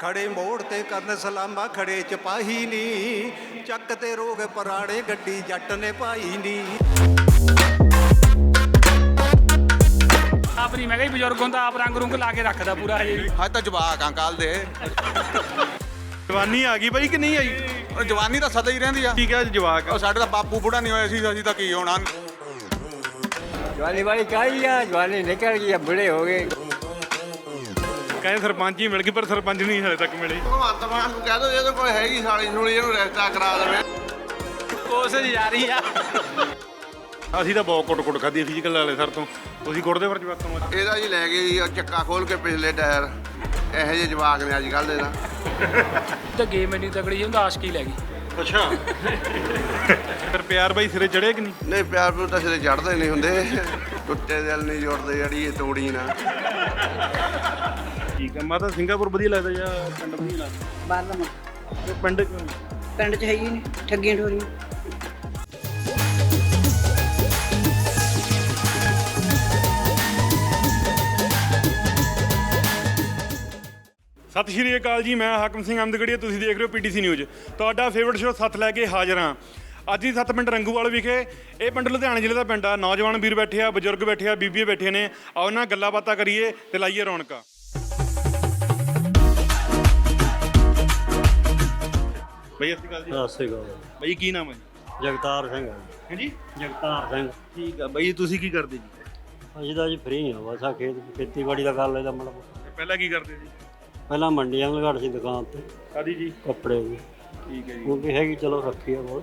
ਖੜੇ ਮੋੜ ਤੇ ਕਰਨ ਸਲਾਮਾ ਖੜੇ ਚਪਾਹੀ ਨੀ। ਚੱਕ ਤੇ ਰੋਗ ਪਰਾੜੇ ਗੱਡੀ ਜੱਟ ਨੇ ਪਾਈ ਨੀ। ਆਪ ਨਹੀਂ ਮੈਂ ਕਿਹਾ ਬਜ਼ੁਰਗ ਹੁੰਦਾ ਆਪ ਰੰਗ ਰੁੰਗ ਲਾ ਕੇ ਰੱਖਦਾ ਪੂਰਾ ਹਜੇ ਅੱਜ ਤਾਂ ਜਵਾਕ ਆ ਕੱਲ ਦੇ। ਜਵਾਨੀ ਆ ਗਈ ਬਾਈ ਕਿ ਨਹੀਂ ਆਈ? ਉਹ ਜਵਾਨੀ ਤਾਂ ਸਦਾ ਹੀ ਰਹਿੰਦੀ ਆ। ਠੀਕ ਹੈ ਜਵਾਕ ਉਹ ਸਾਡੇ ਤਾਂ ਬਾਪੂ ਬੁੜਾ ਨਹੀਂ ਹੋਇਆ ਸੀ ਅਸੀਂ ਤਾਂ ਕੀ ਹੋਣਾ। ਜਵਾਨੀ ਵਾਲੀ ਕਾਹੀ ਆ ਜਵਾਨੀ ਨਿਕਲ ਗਈ ਆ ਬੁੜੇ ਹੋ ਗਏ। ਕਹਿੰਦੇ ਸਰਪੰਚ ਹੀ ਮਿਲ ਗਈ ਪਰ ਸਰਪੰਚ ਨਹੀਂ ਹਲੇ ਤੱਕ ਮਿਲੇ। ਭਗਵੰਤ ਮਾਨ ਨੂੰ ਕਹਿ ਦੋ ਇਹਦੇ ਕੋਲ ਹੈਗੀ ਸਾਲੀ ਸੁਲੀ ਇਹਨੂੰ ਰਿਸ਼ਤਾ ਕਰਾ ਦੇਵੇ। ਕੋਸ਼ਿਸ਼ ਜਾਰੀ ਆ। ਅਸੀਂ ਤਾਂ ਬਹੁਤ ਕੁੱਟ ਕੁੱਟ ਖਾਦੀ ਫਿਜ਼ੀਕਲ ਵਾਲੇ ਸਰ ਤੋਂ। ਤੁਸੀਂ ਕੁੱਟਦੇ ਫਿਰ ਜਵਾਕਾਂ ਨੂੰ ਇਹਦਾ ਜੀ ਲੈ ਗਏ ਜੀ ਉਹ ਚੱਕਾ ਖੋਲ ਕੇ ਪਿਛਲੇ ਟਾਇਰ। ਇਹੋ ਜਿਹੇ ਜਵਾਕ ਨੇ ਅੱਜ ਕੱਲ੍ਹ ਦੇ ਤਾਂ। ਤਾਂ ਗੇਮ ਇੰਨੀ ਤਗੜੀ ਸੀ ਹੁੰਦਾ ਆਸ਼ਕੀ ਲੈ ਗਈ। ਅੱਛਾ। ਫਿਰ ਪਿਆਰ ਬਾਈ ਸਿਰੇ ਚੜਿਆ ਕਿ ਨਹੀਂ? ਨਹੀਂ ਪਿਆਰ ਪਿਓ ਤਾਂ ਸਿਰੇ ਚੜਦੇ ਨਹੀਂ ਹੁੰਦੇ। ਟੁੱਟੇ ਦਿਲ ਨਹੀਂ ਜੁੜਦੇ ਜਿਹੜੀ ਇਹ ਤੋੜੀ ਨਾ। ਠੀਕ ਹੈ। ਮਾਤਾ ਸਿੰਗਾਪੁਰ ਵਧੀਆ ਲੱਗਦਾ ਜਾਂ ਪਿੰਡ ਵਧੀਆ ਲੱਗਦਾ? ਬਾਹਰਲਾ ਮੁਲਕ। ਇਹ ਪਿੰਡ ਕਿਉਂ ਪਿੰਡ 'ਚ ਹੈ ਹੀ ਨਹੀਂ ਠੱਗੀਆਂ ਠੋਰੀਆਂ। ਸਤਿ ਸ਼੍ਰੀ ਅਕਾਲ ਜੀ ਮੈਂ ਹਾਕਮ ਸਿੰਘ ਅਮਦਗੜੀਆ ਤੁਸੀਂ ਦੇਖ ਰਹੇ ਹੋ ਪੀਟੀਸੀ ਨਿਊਜ਼। ਤੁਹਾਡਾ ਫੇਵਰਟ ਸ਼ੋਅ ਸੱਤ ਲੈ ਕੇ ਹਾਜ਼ਰ ਹਾਂ। ਅੱਜ ਹੀ ਸੱਤ ਪਿੰਡ ਰੰਗੂਵਾਲ ਵਿਖੇ ਇਹ ਪਿੰਡ ਲੁਧਿਆਣਾ ਜ਼ਿਲ੍ਹੇ ਦਾ ਪਿੰਡ ਆ। ਨੌਜਵਾਨ ਵੀਰ ਬੈਠੇ ਆ ਬਜ਼ੁਰਗ ਬੈਠੇ ਆ ਬੀਬੀਆਂ ਬੈਠੇ ਨੇ। ਆਓ ਉਹਨਾਂ ਨਾਲ ਗੱਲਾਂ ਬਾਤਾਂ ਕਰੀਏ ਤੇ ਲਾਈਏ ਰੌਣਕਾਂ। ਬਈ ਸਤਿ ਸ਼੍ਰੀ ਅਕਾਲ ਜੀ। ਸਤਿ ਸ੍ਰੀ ਅਕਾਲ। ਬਈ ਕੀ ਨਾਮ ਹੈ ਜੀ? ਜਗਤਾਰ ਸਿੰਘ ਹੈ ਹਾਂਜੀ? ਜੀ। ਜਗਤਾਰ ਸਿੰਘ। ਠੀਕ ਆ ਬਈ ਤੁਸੀਂ ਕੀ ਕਰਦੇ ਜੀ? ਅਸੀਂ ਤਾਂ ਜੀ ਫ੍ਰੀ ਹਾਂ ਬਸ ਆ ਖੇਤ ਖੇਤੀਬਾੜੀ ਦਾ ਕਰ ਲੈਦਾ ਮਤਲਬ ਪਹਿਲਾਂ ਕੀ ਕਰਦੇ ਜੀ? ਪਹਿਲਾਂ ਮੰਡੀਆਂ ਲਗਾੜ ਸੀ ਦੁਕਾਨ ਤੇ। ਕਾਦੀ ਜੀ? ਕੱਪੜੇ ਦੀ ਠੀਕ ਹੈ ਜੀ। ਕਿਉਂਕਿ ਹੈਗੀ ਚਲੋ ਰੱਖੀ ਆ ਬਹੁਤ।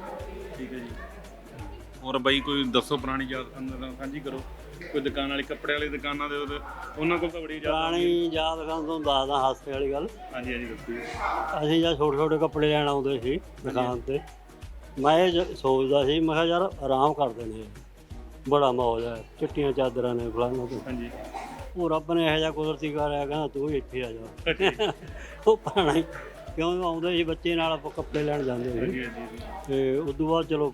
ਠੀਕ ਹੈ ਜੀ। ਹੋਰ ਬਾਈ ਕੋਈ ਦੱਸੋ ਪੁਰਾਣੀ ਯਾਦ ਅੰਦਰ ਸਾਂਝੀ ਕਰੋ। ਕੋਈ ਦੁਕਾਨ ਵਾਲੀ ਕੱਪੜੇ ਵਾਲੀ ਦੁਕਾਨਾਂ ਦੇ ਉਹਨਾਂ ਕੋਲ ਤਾਂ ਬੜੀ ਯਾਦ ਪੁਰਾਣੀ ਯਾਦ ਕਰਨ ਤੋਂ ਦੱਸਦਾ ਹਾਸੇ ਵਾਲੀ ਗੱਲ। ਹਾਂਜੀ ਹਾਂਜੀ ਦੱਸੋ ਅਸੀਂ ਜਦ ਛੋਟੇ ਛੋਟੇ ਕੱਪੜੇ ਲੈਣ ਆਉਂਦੇ ਸੀ ਦੁਕਾਨ ਤੇ ਮੈਂ ਇਹ ਜ- ਸੋਚਦਾ ਸੀ ਮੈਂ ਕਿਹਾ ਯਾਰ ਆਰਾਮ ਕਰਦੇ ਨੇ ਇਹ। ਬੜਾ ਮੌਜ ਹੈ ਚਿੱਟੀਆਂ ਚਾਦਰਾਂ ਨੇ ਫਲਾਣਾ ਤੇ। ਹਾਂਜੀ। ਉਹ ਰੱਬ ਨੇ ਇਹੋ ਜਿਹਾ ਕੁਦਰਤੀ ਕਰਿਆ ਕਹਿੰਦਾ ਤੂੰ ਵੀ ਇੱਥੇ ਆ ਜਾ। ਉਹ ਪੁਰਾਣਾ ਹੀ ਕਿਉਂ ਆਉਂਦੇ ਸੀ ਬੱਚੇ ਨਾਲ ਆਪਾਂ ਕੱਪੜੇ ਲੈਣ ਜਾਂਦੇ ਸੀ। ਤੇ ਉਸ ਤੋਂ ਬਾਅਦ ਚਲੋ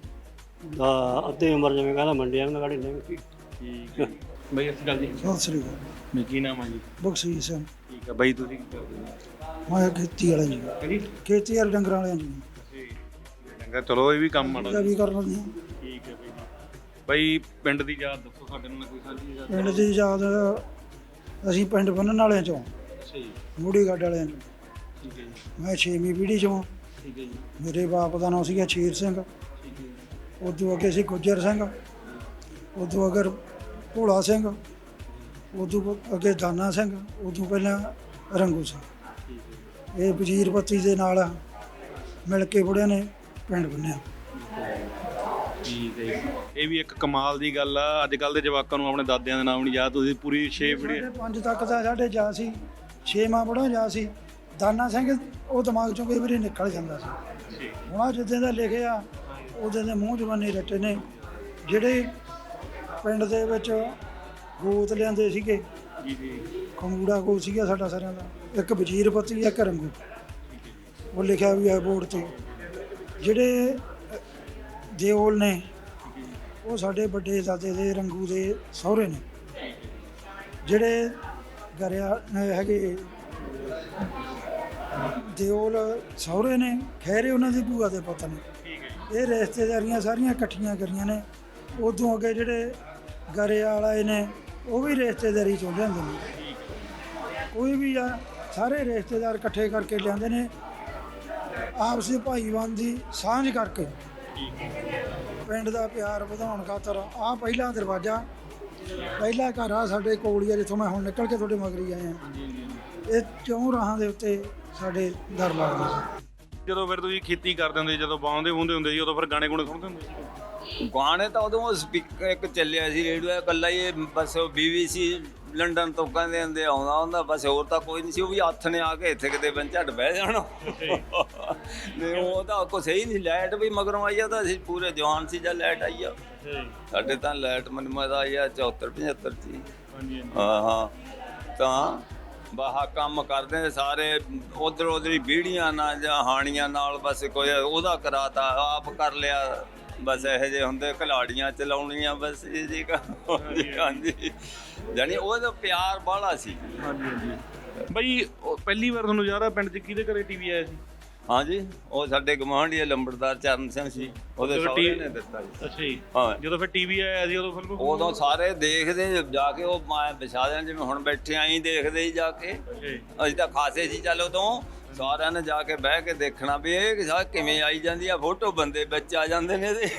ਆ, ਅੱਧੀ ਉਮਰ ਜਿਵੇਂ ਕਹਿੰਦਾ ਮੰਡੀਆਂ ਨੂੰ ਗਾੜੀ ਲੰਘ ਗਈ ਠੀਕ ਹੈ ਜੀ। ਬਾਈ ਅਸੀਂ ਗੱਲ ਜੀ ਸਤਿ ਸ੍ਰੀ ਅਕਾਲ। ਮੈਂ ਕੀ ਨਾਮ ਆ ਜੀ? ਬਖਸ਼ੀਸ਼ ਸਿੰਘ ਠੀਕ ਹੈ। ਬਾਈ ਤੁਸੀਂ ਕੀ ਕਰਦੇ ਹੋ? ਮੈਂ ਖੇਤੀ ਵਾਲਾ ਜੀ। ਹਾਂਜੀ। ਖੇਤੀ ਵਾਲੇ ਡੰਗਰਾਂ ਵਾਲਿਆਂ ਜੀ। ਚੰਗਾ ਚਲੋ ਇਹ ਵੀ ਕੰਮ ਮਾੜਾ ਇਹਦਾ ਵੀ ਕਰ ਲੈਂਦੇ ਹਾਂ ਠੀਕ ਹੈ ਬਾਈ ਜੀ। ਬਾਈ ਪਿੰਡ ਦੀ ਯਾਦ ਦੱਸੋ ਸਾਡੇ ਨਾਲ ਕੋਈ ਸਾਂਝੀ ਯਾਦ? ਪਿੰਡ ਦੀ ਯਾਦ ਅਸੀਂ ਪਿੰਡ ਬੰਨਣ ਵਾਲਿਆਂ ਚੋਂ। ਅੱਛਾ ਜੀ। ਮੂੜੀ ਗੱਡ ਵਾਲਿਆਂ ਚੋਂ। ਠੀਕ ਹੈ ਜੀ। ਮੈਂ 6ਵੀਂ ਪੀੜ੍ਹੀ ਚੋਂ। ਠੀਕ ਹੈ ਜੀ। ਮੇਰੇ ਬਾਪ ਦਾ ਨਾਮ ਸੀਗਾ ਸ਼ੇਰ ਸਿੰਘ। ਠੀਕ ਹੈ ਜੀ। ਉਦੋਂ ਅੱਗੇ ਸੀ ਗੁੱਜਰ ਸਿੰਘ। ਉਦੋਂ ਅਗਰ ਭੋਲਾ ਸਿੰਘ ਉਦੋਂ ਅੱਗੇ ਦਾਨਾ ਸਿੰਘ ਉਦੋਂ ਪਹਿਲਾਂ ਰੰਗੂ ਸਿੰਘ। ਇਹ ਵਜ਼ੀਰ ਬੱਤੀ ਦੇ ਨਾਲ ਮਿਲ ਕੇ ਬੁੜਿਆਂ ਨੇ ਪਿੰਡ ਬੰਨਿਆ। ਠੀਕ ਹੈ ਜੀ। ਇਹ ਵੀ ਇੱਕ ਕਮਾਲ ਦੀ ਗੱਲ ਆ। ਅੱਜ ਕੱਲ ਦੇ ਜਵਾਕਾਂ ਨੂੰ ਆਪਣੇ ਦਾਦਿਆਂ ਦੇ ਨਾਮ ਨਹੀਂ ਯਾਦ ਤੁਸੀਂ ਪੂਰੀ 6 ਪੀੜ੍ਹੀ ਸਾਡੇ ਪੰਜ ਤੱਕ ਦਾ ਸਾਡੇ ਜਾ ਸੀ ਛੇਵਾਂ ਪੜ੍ਹੋ ਜਾ ਸੀ। ਦਾਨਾ ਸਿੰਘ ਉਹ ਦਿਮਾਗ ਚੋਂ ਕਈ ਵਾਰੀ ਨਿਕਲ ਜਾਂਦਾ ਸੀ। ਹੁਣ ਆਹ ਜਿੱਦਾਂ ਦਾ ਲਿਖਿਆ ਉਹਦੇ ਦੇ ਮੂੰਹ ਜਵਾਨੀ ਰੱਟੇ ਨੇ। ਜਿਹੜੇ ਪਿੰਡ ਦੇ ਵਿੱਚ ਗੋਤ ਲਿਆਂਦੇ ਸੀਗੇ। ਜੀ ਜੀ। ਖੰਗੂੜਾ ਗੋ ਸੀਗਾ ਸਾਡਾ ਸਾਰਿਆਂ ਦਾ। ਇੱਕ ਵਜ਼ੀਰ ਪਤੀ ਇੱਕ ਰੰਗੂ ਉਹ ਲਿਖਿਆ ਵੀ ਆ ਬੋਰਡ ਤੇ। ਜਿਹੜੇ ਅ, ਦਿਓਲ ਨੇ ਉਹ ਸਾਡੇ ਵੱਡੇ ਦਾਦੇ ਦੇ ਰੰਗੂ ਦੇ ਸਹੁਰੇ ਨੇ। ਜਿਹੜੇ ਗਰਿਆ ਹੈਗੇ ਦਿਓਲ ਸਹੁਰੇ ਨੇ ਖੈਰੇ ਉਹਨਾਂ ਦੀ ਭੂਆ ਦੇ ਪੁੱਤ ਨੇ। ਇਹ ਰਿਸ਼ਤੇਦਾਰੀਆਂ ਸਾਰੀਆਂ ਇਕੱਠੀਆਂ ਕਰੀਆਂ ਨੇ। ਉਦੋਂ ਅੱਗੇ ਜਿਹੜੇ ਗਰੇ ਵਾਲੇ ਨੇ ਉਹ ਵੀ ਰਿਸ਼ਤੇਦਾਰੀ ਚੋਂ ਲਿਆਂਦੇ ਨੇ। ਕੋਈ ਵੀ ਆ ਸਾਰੇ ਰਿਸ਼ਤੇਦਾਰ ਇਕੱਠੇ ਕਰਕੇ ਲਿਆਂਦੇ ਨੇ। ਆਪਸੀ ਭਾਈਵਾਨ ਦੀ ਸਾਂਝ ਕਰਕੇ। ਪਿੰਡ ਦਾ ਪਿਆਰ ਵਧਾਉਣ ਖਾਤਰ ਆ ਪਹਿਲਾ ਦਰਵਾਜ਼ਾ। ਪਹਿਲਾ ਘਰ ਆ ਸਾਡੇ ਕੋਲ ਹੀ ਆ ਜਿੱਥੋਂ ਮੈਂ ਹੁਣ ਨਿਕਲ ਕੇ ਤੁਹਾਡੇ ਮਗਰੀ ਆਇਆ। ਇਹ ਚੌਂ ਰਾਹਾਂ ਦੇ ਉੱਤੇ ਸਾਡੇ ਦਰ ਲੱਗਦਾ ਸੀ ਜਦੋਂ ਫਿਰ ਤੁਸੀਂ ਖੇਤੀ ਕਰਦੇ ਹੁੰਦੇ ਸੀ, ਜਦੋਂ ਬਾਉਂਦੇ ਹੁੰਦੇ ਹੁੰਦੇ ਸੀ ਉਦੋਂ ਫਿਰ ਗਾਣੇ ਗੁਣੇ ਸੁਣਦੇ ਹੁੰਦੇ ਸੀ? ਗਾਣੇ ਤਾਂ ਉਦੋਂ ਸਪੀਕਰ ਇੱਕ ਚੱਲਿਆ ਸੀ ਰੇਡੀਓ ਇਕੱਲਾ ਹੀ ਇਹ ਬਸ ਬੀਬੀਸੀ ਲੰਡਨ ਤੋਂ ਕਹਿੰਦੇ ਹੁੰਦੇ ਆਉਂਦਾ ਹੁੰਦਾ ਬਸ ਹੋਰ ਤਾਂ ਕੋਈ ਨਹੀਂ ਸੀ ਉਹ ਵੀ ਹੱਥ ਨੇ ਆ ਕੇ ਇੱਥੇ ਕਿਤੇ ਬੰ ਝੱਟ ਬਹਿ ਜਾਣਾ। ਨਹੀਂ ਉਹ ਤਾਂ ਕੁਛ ਹੀ ਨਹੀਂ ਲਾਈਟ ਵੀ ਮਗਰੋਂ ਆਈ ਆ ਤਾਂ ਅਸੀਂ ਪੂਰੇ ਜਵਾਨ ਸੀ ਜਦ ਲਾਈਟ ਆਈ ਆ। ਸਾਡੇ ਤਾਂ ਲਾਈਟ ਮੈਨੂੰ ਮਜ਼ਾ ਆਈ ਆ 74 75 ਚ ਹੀ। ਹਾਂਜੀ। ਹਾਂ ਹਾਂ। ਤਾਂ ਬਾਹਾ ਕੰਮ ਕਰਦੇ ਨੇ ਸਾਰੇ ਉਧਰ ਉਧਰ ਹੀ ਬੀੜੀਆਂ ਨਾਲ ਜਾਂ ਹਾਣੀਆਂ ਨਾਲ ਬਸ ਕੋਈ ਉਹਦਾ ਕਰਾਤਾ ਆਪ ਕਰ ਲਿਆ। ਬਸ ਇਹੋ ਜਿਹੇ ਹੁੰਦੇ ਖਿਲਾੜੀਆਂ ਚਲਾਉਣੀਆਂ ਬਸ ਇਹ ਜੀ ਕੰਮ ਹਾਂਜੀ। ਜਾਨੀ ਉਹਦਾ ਪਿਆਰ ਬਾਹਲਾ ਸੀ। ਹਾਂਜੀ ਹਾਂਜੀ। ਬਈ ਪਹਿਲੀ ਵਾਰ ਤੁਹਾਨੂੰ ਆ ਪਿੰਡ 'ਚ ਕਿਹਦੇ ਘਰੇ ਟੀਵੀ ਆਇਆ ਸੀ? ਹਾਂਜੀ ਉਹ ਸਾਡੇ ਗਵਾਂਢੀ ਲੰਬੜਦਾਰ ਚਰਨ ਸਿੰਘ ਸੀ ਉਹਦੇ ਸਹੁਰੇ ਨੇ ਦਿੱਤਾ ਜੀ। ਅੱਛਾ ਜੀ। ਹਾਂ। ਜਦੋਂ ਫਿਰ ਟੀਵੀ ਆਇਆ ਸੀ ਉਦੋਂ ਫਿਲਮ ਉਦੋਂ ਸਾਰੇ ਦੇਖਦੇ ਜਾ ਕੇ ਉਹ ਮੈਂ ਵਿਛਾ ਦੇਣ ਜਿਵੇਂ ਹੁਣ ਬੈਠੇ ਆਂ ਹੀ ਦੇਖਦੇ ਹੀ ਜਾ ਕੇ। ਅਸੀਂ ਤਾਂ ਖਾਸੇ ਸੀ ਚੱਲ ਉਦੋਂ ਸਾਰਿਆਂ ਨੇ ਜਾ ਕੇ ਬਹਿ ਕੇ ਦੇਖਣਾ ਵੀ ਇਹ ਸਾ ਕਿਵੇਂ ਆਈ ਜਾਂਦੀ ਆ ਫੋਟੋ ਬੰਦੇ ਵਿੱਚ ਆ ਜਾਂਦੇ ਨੇ ਇਹਦੇ।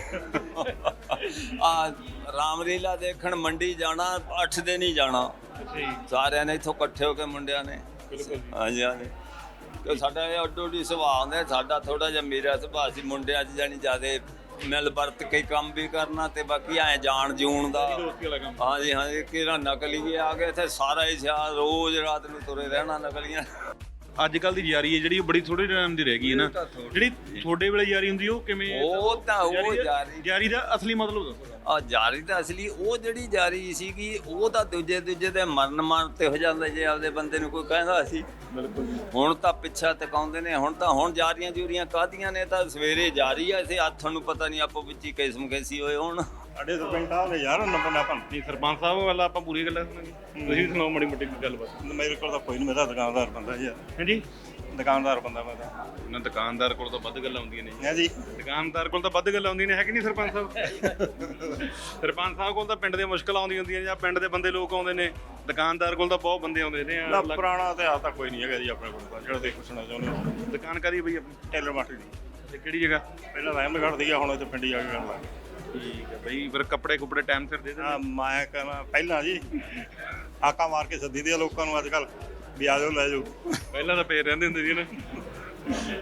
ਆ ਰਾਮਲੀਲਾ ਦੇਖਣ ਮੰਡੀ ਜਾਣਾ 8 ਦਿਨ ਹੀ ਜਾਣਾ। ਸਾਰਿਆਂ ਨੇ ਇੱਥੋਂ ਇਕੱਠੇ ਹੋ ਕੇ ਮੁੰਡਿਆਂ ਨੇ। ਹਾਂਜੀ ਹਾਂਜੀ। ਤੇ ਸਾਡਾ ਇਹ ਅੱਡੋ ਅੱਡੀ ਸੁਭਾਅ ਹੁੰਦਾ ਹੈ। ਸਾਡਾ ਥੋੜਾ ਜਿਹਾ ਮੇਰਾ ਸੁਭਾਅ ਸੀ ਮੁੰਡਿਆਂ 'ਚ ਜਾਣੀ ਜਿਆਦੇ ਮਿਲ ਵਰਤ ਕੇ ਕੰਮ ਵੀ ਕਰਨਾ ਤੇ ਬਾਕੀ ਐ ਜਾਣ ਜੂਣ ਦਾ। ਹਾਂਜੀ ਹਾਂਜੀ ਕਿਹੜਾ ਨਕਲੀ ਆ ਗਏ ਇੱਥੇ ਸਾਰਾ ਹੀ ਸਿਆਲ ਰੋਜ਼ ਰਾਤ ਨੂੰ ਤੁਰੇ ਰਹਿਣਾ ਨਕਲੀਆਂ। ਅੱਜ ਕੱਲ ਦੀ ਯਾਰੀ ਹੈ ਜਿਹੜੀ ਉਹ ਬੜੀ ਥੋੜੇ ਟਾਈਮ ਦੀ ਰਹਿ ਗਈ ਹੈ ਨਾ। ਜਿਹੜੀ ਤੁਹਾਡੇ ਵੇਲੇ ਯਾਰੀ ਹੁੰਦੀ ਉਹ ਕਿਵੇਂ ਉਹ ਤਾਂ ਉਹ ਜਾਰੀ ਯਾਰੀ ਦਾ ਅਸਲੀ ਮਤਲਬ ਦੱਸੋ। ਆ ਜਾਰੀ ਤਾਂ ਅਸਲੀ ਉਹ ਜਿਹੜੀ ਜਾਰੀ ਸੀਗੀ ਉਹ ਤਾਂ ਦੂਜੇ ਦੂਜੇ ਦੇ ਮਰਨ ਮਰਨ ਤੇ ਹੋ ਜਾਂਦਾ ਜੇ ਆਪਦੇ ਬੰਦੇ ਨੂੰ ਕੋਈ ਕਹਿੰਦਾ ਸੀ। ਹੁਣ ਤਾਂ ਪਿੱਛਾ ਟਿਕਾਉਂਦੇ ਨੇ ਹੁਣ ਤਾਂ ਹੁਣ ਜਾਰੀਆਂ ਜੂਰੀਆਂ ਕਾਦੀਆਂ ਨੇ? ਤਾਂ ਸਵੇਰੇ ਜਾਰੀ ਆ ਇਸੇ ਹੱਥ ਨੂੰ ਪਤਾ ਨਹੀਂ ਆਪੋ ਵਿੱਚ ਹੀ ਕਿਸਮ ਕੈਸੀ ਹੋਏ ਹੁਣ। ਸਾਡੇ ਸਰਪੰਚ ਸਾਹਿਬ ਨੇ ਯਾਰ ਨੰਬਰ ਨਾ ਭੰਨ। ਨਹੀਂ ਸਰਪੰਚ ਸਾਹਿਬ ਵਾਲਾ ਆਪਾਂ ਪੂਰੀ ਗੱਲਾਂ ਸੁਣਾਂਗੇ ਤੁਸੀਂ ਵੀ ਸੁਣਾਓ ਮਾੜੀ ਮੋਟੀ ਗੱਲਬਾਤ। ਮੇਰੇ ਕੋਲ ਤਾਂ ਕੋਈ ਨਹੀਂ ਮੇਰਾ ਦੁਕਾਨਦਾਰ ਬੰਦਾ ਜੀ ਹਾਂਜੀ? ਦੁਕਾਨਦਾਰ ਬੰਦਾ ਮੈਂ ਤਾਂ। ਉਹਨਾਂ ਦੁਕਾਨਦਾਰ ਕੋਲ ਤਾਂ ਵੱਧ ਗੱਲਾਂ ਹੁੰਦੀਆਂ ਨੇ। ਹੈ ਜੀ। ਦੁਕਾਨਦਾਰ ਕੋਲ ਤਾਂ ਵੱਧ ਗੱਲਾਂ ਹੁੰਦੀਆਂ ਨੇ ਹੈ ਕਿ ਨਹੀਂ ਸਰਪੰਚ ਸਾਹਿਬ? ਸਰਪੰਚ ਸਾਹਿਬ ਕੋਲ ਤਾਂ ਪਿੰਡ ਦੀਆਂ ਮੁਸ਼ਕਲਾਂ ਆਉਂਦੀਆਂ ਹੁੰਦੀਆਂ ਜਾਂ ਪਿੰਡ ਦੇ ਬੰਦੇ ਲੋਕ ਆਉਂਦੇ ਨੇ। ਦੁਕਾਨਦਾਰ ਕੋਲ ਤਾਂ ਬਹੁਤ ਬੰਦੇ ਆਉਂਦੇ ਨੇ ਨਾ ਪੁਰਾਣਾ ਇਤਿਹਾਸ ਤਾਂ ਕੋਈ ਨਹੀਂ ਹੈਗਾ ਜੀ ਆਪਣੇ ਕੋਲ ਤਾਂ ਜਿਹੜਾ ਤੁਸੀਂ ਪੁੱਛਣਾ ਚਾਹੁੰਦੇ ਹੋ। ਦੁਕਾਨ ਕਰੀ ਬਈ ਆਪਣੀ? ਟੇਲਰ ਮਾਸਟਰ ਦੀ। ਤੇ ਕਿਹੜੀ ਜਗ੍ਹਾ? ਪਹਿਲਾਂ ਰਹਿਮਗੜ੍ਹ ਦੀ ਆ ਹੁਣ ਇੱਥੇ ਪਿੰਡੀ ਜਾ ਕੇ ਕਰਨ ਲੱਗ ਗਏ। ਠੀਕ ਹੈ ਬਈ ਫਿਰ ਕੱਪੜੇ ਕੁਪੜੇ ਟਾਈਮ ਸਿਰ ਦੇ ਦੇ ਮੈਂ ਕਹਿੰਦਾ ਪਹਿਲਾਂ ਜੀ ਆਕਾ ਮਾਰ ਕੇ ਸੱਦੀ ਦੇ ਲੋਕਾਂ ਨੂੰ ਅੱਜ ਕੱਲ ਵੀ ਆ ਜਾਓ ਲੈ ਜਾਓ। ਪਹਿਲਾਂ ਤਾਂ ਪੇਰ ਰਹਿੰਦੇ ਹੁੰਦੇ ਸੀ ਨਾ।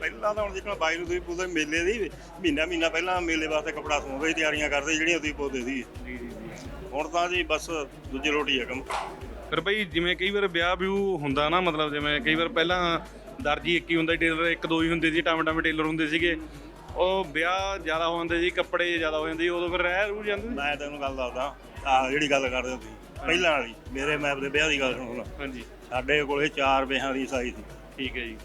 ਪਹਿਲਾਂ ਤਾਂ ਹੁਣ ਜਿੱਕਣ ਬਾਈ ਨੂੰ ਤੁਸੀਂ ਪੁੱਛਦੇ ਮੇਲੇ ਦੀ ਮਹੀਨਾ ਮਹੀਨਾ ਪਹਿਲਾਂ ਮੇਲੇ ਵਾਸਤੇ ਕਪੜਾ ਸੌਂਦੇ ਸੀ ਤਿਆਰੀਆਂ ਕਰਦੇ ਜਿਹੜੀਆਂ ਤੁਸੀਂ ਪੁੱਛਦੇ ਸੀ। ਜੀ ਜੀ ਹੁਣ ਤਾਂ ਜੀ ਬਸ ਦੂਜੀ ਰੋਟੀ ਹੈ ਕੰਮ। ਫਿਰ ਬਈ ਜਿਵੇਂ ਕਈ ਵਾਰ ਵਿਆਹ ਵਿਊ ਹੁੰਦਾ ਨਾ ਮਤਲਬ ਜਿਵੇਂ ਕਈ ਵਾਰ ਪਹਿਲਾਂ ਦਰਜੀ ਇੱਕ ਹੀ ਹੁੰਦਾ ਟੇਲਰ ਇੱਕ ਦੋ ਹੀ ਹੁੰਦੇ ਸੀ ਟਾਵੇਂ ਟਾਵੇਂ ਟੇਲਰ ਹੁੰਦੇ ਸੀਗੇ। ਉਹ ਵਿਆਹ ਜ਼ਿਆਦਾ ਹੋ ਜਾਂਦੇ ਸੀ ਕੱਪੜੇ ਜ਼ਿਆਦਾ ਹੋ ਜਾਂਦੇ ਉਦੋਂ ਫਿਰ ਰਹਿ ਰੂ ਜਾਂਦੇ ਸੀ। ਮੈਂ ਤੈਨੂੰ ਗੱਲ ਦੱਸਦਾ ਆ ਜਿਹੜੀ ਗੱਲ ਕਰਦੇ ਹੋ ਤੁਸੀਂ ਪਹਿਲਾਂ ਵਾਲੀ ਮੇਰੇ ਮੈਪ ਦੇ ਵਿਆਹ ਦੀ ਗੱਲ ਸੁਣੋ ਹਾਂਜੀ। ਸਾਡੇ ਕੋਲੇ ਚਾਰ ਵਿਆਹਾਂ ਦੀ ਸਾਈ ਸੀ। ਠੀਕ ਹੈ ਜੀ।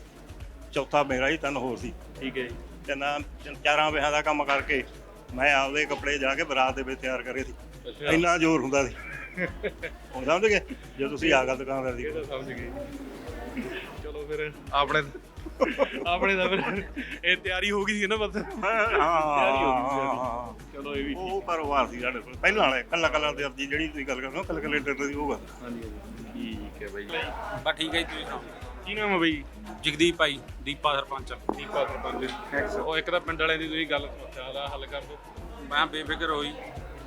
ਚੌਥਾ ਮੇਰਾ ਹੀ ਤਿੰਨ ਹੋਰ ਸੀ। ਠੀਕ ਹੈ ਜੀ। ਤਿੰਨਾਂ ਚਾਰਾਂ ਵਿਆਹਾਂ ਦਾ ਕੰਮ ਕਰਕੇ ਮੈਂ ਆਪਦੇ ਕੱਪੜੇ ਜਾ ਕੇ ਬਰਾਤ ਦੇ ਵਿੱਚ ਤਿਆਰ ਕਰੇ ਸੀ। ਇੰਨਾ ਜ਼ੋਰ ਹੁੰਦਾ ਸੀ। ਹੁਣ ਸਮਝ ਗਏ? ਜੇ ਤੁਸੀਂ ਆ ਗੱਲ ਦੁਕਾਨਦਾਰ ਦੀ ਇਹ ਤਾਂ ਸਮਝ ਗਏ ਚਲੋ ਫਿਰ ਆਪਣੇ ਆਪਣੇ ਦਾ ਫਿਰ ਇਹ ਤਿਆਰੀ ਹੋ ਗਈ ਸੀ ਨਾ ਬਸ ਤਿਆਰੀ ਹੋ ਗਈ ਸੀ ਸਾਡੀ। ਚਲੋ ਇਹ ਵੀ ਉਹ ਕਾਰੋਬਾਰ ਸੀ ਸਾਡੇ ਕੋਲ। ਪਹਿਲਾਂ ਵਾਲੇ ਕੱਲਾ ਕੱਲਾ ਦੀ ਅਰਜੀ ਜਿਹੜੀ ਤੁਸੀਂ ਗੱਲ ਕਰਦੇ ਹੋ ਕੱਲਾ ਕੱਲਾ ਟਰੈਕਟਰ ਦੀ ਉਹ ਗੱਲ। ਹਾਂਜੀ ਹਾਂਜੀ। ਠੀਕ ਹੈ ਬਈ। ਬਸ ਠੀਕ ਹੈ ਜੀ ਤੁਸੀਂ ਸੁਣਾਓ। ਕੀ ਨਾਮ ਹੈ ਬਈ? ਜਗਦੀਪ ਭਾਈ ਦੀਪਾ ਸਰਪੰਚ। ਦੀਪਾ ਸਰਪੰਚ। ਉਹ ਇੱਕ ਤਾਂ ਪਿੰਡ ਵਾਲਿਆਂ ਦੀ ਤੁਸੀਂ ਗੱਲ ਸਮੱਸਿਆ ਦਾ ਹੱਲ ਕਰ ਦਿਓ। ਮੈਂ ਬੇਫਿਕਰ ਹੋਈ।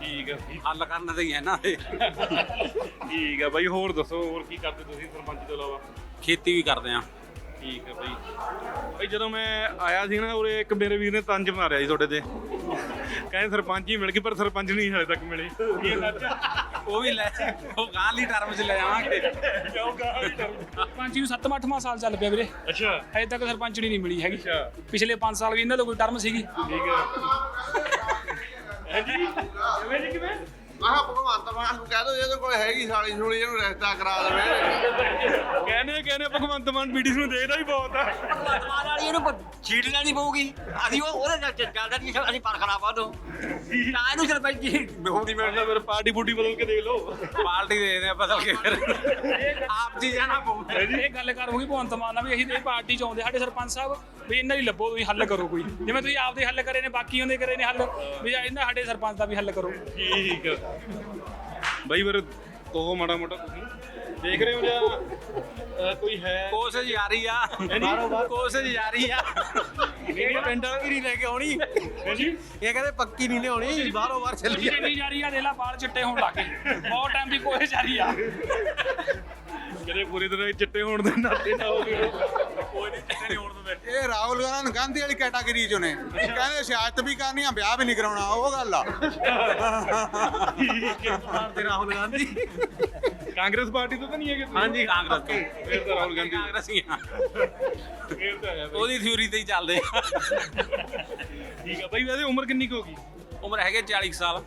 ਠੀਕ ਹੈ। ਹੱਲ ਕਰਨ ਦੇ ਹੀ ਹੈ ਨਾ ਇਹ। ਠੀਕ ਹੈ ਬਾਈ ਹੋਰ ਦੱਸੋ ਹੋਰ ਕੀ ਕਰਦੇ ਤੁਸੀਂ ਸਰਪੰਚ ਤੋਂ ਇਲਾਵਾ? ਖੇਤੀ ਵੀ ਕਰਦੇ ਆ। ਠੀਕ ਹੈ ਬਾਈ। ਬਾਈ ਜਦੋਂ ਮੈਂ ਆਇਆ ਸੀ ਨਾ ਉਰੇ ਇੱਕ ਮੇਰੇ ਵੀਰ ਨੇ ਤੰਜ ਮਾਰਿਆ ਸੀ ਤੁਹਾਡੇ ਤੇ। ਕਹਿੰਦੇ ਸਰਪੰਚ ਹੀ ਮਿਲ ਗਈ ਪਰ ਸਰਪੰਚ ਨਹੀਂ ਹਲੇ ਤੱਕ ਮਿਲੇ। ਉਹ ਵੀ ਲੈ ਉਹ ਗਾਂ ਲਈ ਟਰਮ 'ਚ ਲੈ ਜਾਵਾਂਗੇ ਕਿਉਂ ਕਹਾਂ ਸਰਪੰਚੀ ਨੂੰ 7ਵਾਂ 8ਵਾਂ ਸਾਲ ਚੱਲ ਪਿਆ ਵੀਰੇ। ਅੱਛਾ। ਹਜੇ ਤੱਕ ਸਰਪੰਚਣੀ ਨਹੀਂ ਮਿਲੀ ਹੈਗੀ। ਅੱਛਾ। ਪਿਛਲੇ 5 ਸਾਲ ਵੀ ਇਹਨਾਂ ਦਾ ਕੋਈ ਟਰਮ ਸੀਗੀ। ਠੀਕ ਹੈ। ਹਾਂਜੀ। ਕਿਵੇਂ ਜੀ ਕਿਵੇਂ? ਆਹ ਭਗਵੰਤ ਮਾਨ ਨੂੰ ਕਹਿ ਦੋ ਇਹਦੇ ਕੋਲ ਹੈਗੀ ਸਾਲੀ ਸੂਲੀ ਇਹਨੂੰ ਰਿਸ਼ਤਾ ਕਰਾ ਦੇਵੇ। ਕਹਿੰਦੇ ਕਹਿੰਦੇ ਭਗਵੰਤ ਮਾਨ ਬੀਡੀ ਨੂੰ ਦੇਖਦਾ ਹੀ ਬਹੁਤ ਆ। ਮਾਰ ਵਾਲੀ ਇਹਨੂੰ ਛੀਟ ਲੈਣੀ ਪਊਗੀ। ਅਸੀਂ ਉਹ ਉਹਦੇ ਨਾਲ ਚੱਲਦਾ ਨਹੀਂ ਅਸੀਂ ਪਰ ਖਰਾਬ ਆ ਦੋ। ਤਾਂ ਇਹਨੂੰ ਸਰਪੰਚੀ ਬਹੂਦੀ ਕਹਿੰਦਾ ਫਿਰ ਪਾਰਟੀ ਬੂਟੀ ਬਦਲ ਕੇ ਦੇਖ ਲਓ। ਪਾਰਟੀ ਦੇ ਦੇ ਬਦਲ ਕੇ ਫਿਰ। ਆਪ ਜੀ ਜਾਣਾ ਪਊ। ਇਹ ਗੱਲ ਕਰ ਹੋਈ ਭਗਵੰਤ ਮਾਨ ਨਾਲ ਵੀ ਅਸੀਂ ਤੇ ਇਹ ਪਾਰਟੀ ਚ ਆਉਂਦੇ ਸਾਡੇ ਸਰਪੰਚ ਸਾਹਿਬ ਵੀ ਇਹਨਾਂ ਦੀ ਲੱਭੋ ਤੁਸੀਂ ਹੱਲ ਕਰੋ ਕੋਈ। ਜਿਵੇਂ ਤੁਸੀਂ ਆਪਦੇ ਹੱਲ ਕਰੇ ਨੇ ਬਾਕੀਆਂ ਦੇ ਕਰੇ ਨੇ ਹੱਲ। ਵੀ ਇਹਨਾਂ ਸਾਡੇ ਸਰਪੰਚ ਦਾ ਵੀ ਹੱਲ ਕਰੋ। ਠੀਕ ਆ। ਬਾਈ ਫਿਰ ਕਹੋ ਮਾੜਾ ਮੋਟਾ ਤੁਸੀਂ ਦੇਖ ਰਹੇ ਹੋ ਜਾਂ ਕੋਈ ਹੈ? ਕੋਸ਼ਿਸ਼ ਜਾਰੀ ਆ। ਕੋਸ਼ਿਸ਼ ਜਾਰੀ ਆ। ਇਹ ਪਿੰਡ ਵੀ ਨਹੀਂ ਲੈ ਕੇ ਆਉਣੀ। ਹਾਂਜੀ ਇਹ ਕਹਿੰਦੇ ਪੱਕੀ ਨਹੀਂ ਲਿਆਉਣੀ ਬਾਹਰੋਂ ਬਾਹਰ ਚੱਲੀ ਜਾਂਦੀ ਜਾਰੀ ਆ ਦੇਲਾ ਬਾਲ ਚਿੱਟੇ ਹੋਣ ਲੱਗੇ ਬਹੁਤ ਟਾਈਮ ਦੀ ਕੋਸ਼ਿਸ਼ ਜਾਰੀ ਆ। ਜਿਹੜੇ ਪੂਰੀ ਤਰ੍ਹਾਂ ਹੀ ਚਿੱਟੇ ਹੋਣ ਦੇ ਨਾਤੇ ਨਾ ਹੋ ਗਏ ਕੋਈ ਨਹੀਂ ਚਿੱਟੇ ਨਹੀਂ ਹੋਣ ਦਿੰਦੇ। ਇਹ ਰਾਹੁਲ ਗਾਂਧੀ ਗਾਂਧੀ ਵਾਲੀ ਕੈਟਾਗਰੀ ਚੋਂ ਨੇ ਕਹਿੰਦੇ ਸਿਆਸਤ ਵੀ ਕਰਨੀ ਆ ਵਿਆਹ ਵੀ ਨਹੀਂ ਕਰਾਉਣਾ ਉਹ ਗੱਲ ਆ। ਤੇ ਰਾਹੁਲ ਗਾਂਧੀ। ਕਾਂਗਰਸ ਪਾਰਟੀ ਤੋਂ ਤਾਂ ਨਹੀਂ ਹੈਗੇ ਤੁਸੀਂ? ਹਾਂਜੀ ਕਾਂਗਰਸ ਤੋਂ। ਫਿਰ ਤਾਂ ਰਾਹੁਲ ਗਾਂਧੀ। ਕਾਂਗਰਸੀ ਆ। ਫਿਰ ਤਾਂ ਹੈ ਬਾਈ। ਉਹਦੀ ਥਿਊਰੀ ਤੇ ਹੀ ਚੱਲਦੇ ਠੀਕ ਆ ਬਾਈ ਵੈਸੇ ਉਮਰ ਕਿੰਨੀ ਕੁ ਹੋ ਗਈ? ਉਮਰ ਹੈਗੇ 40 ਸਾਲ।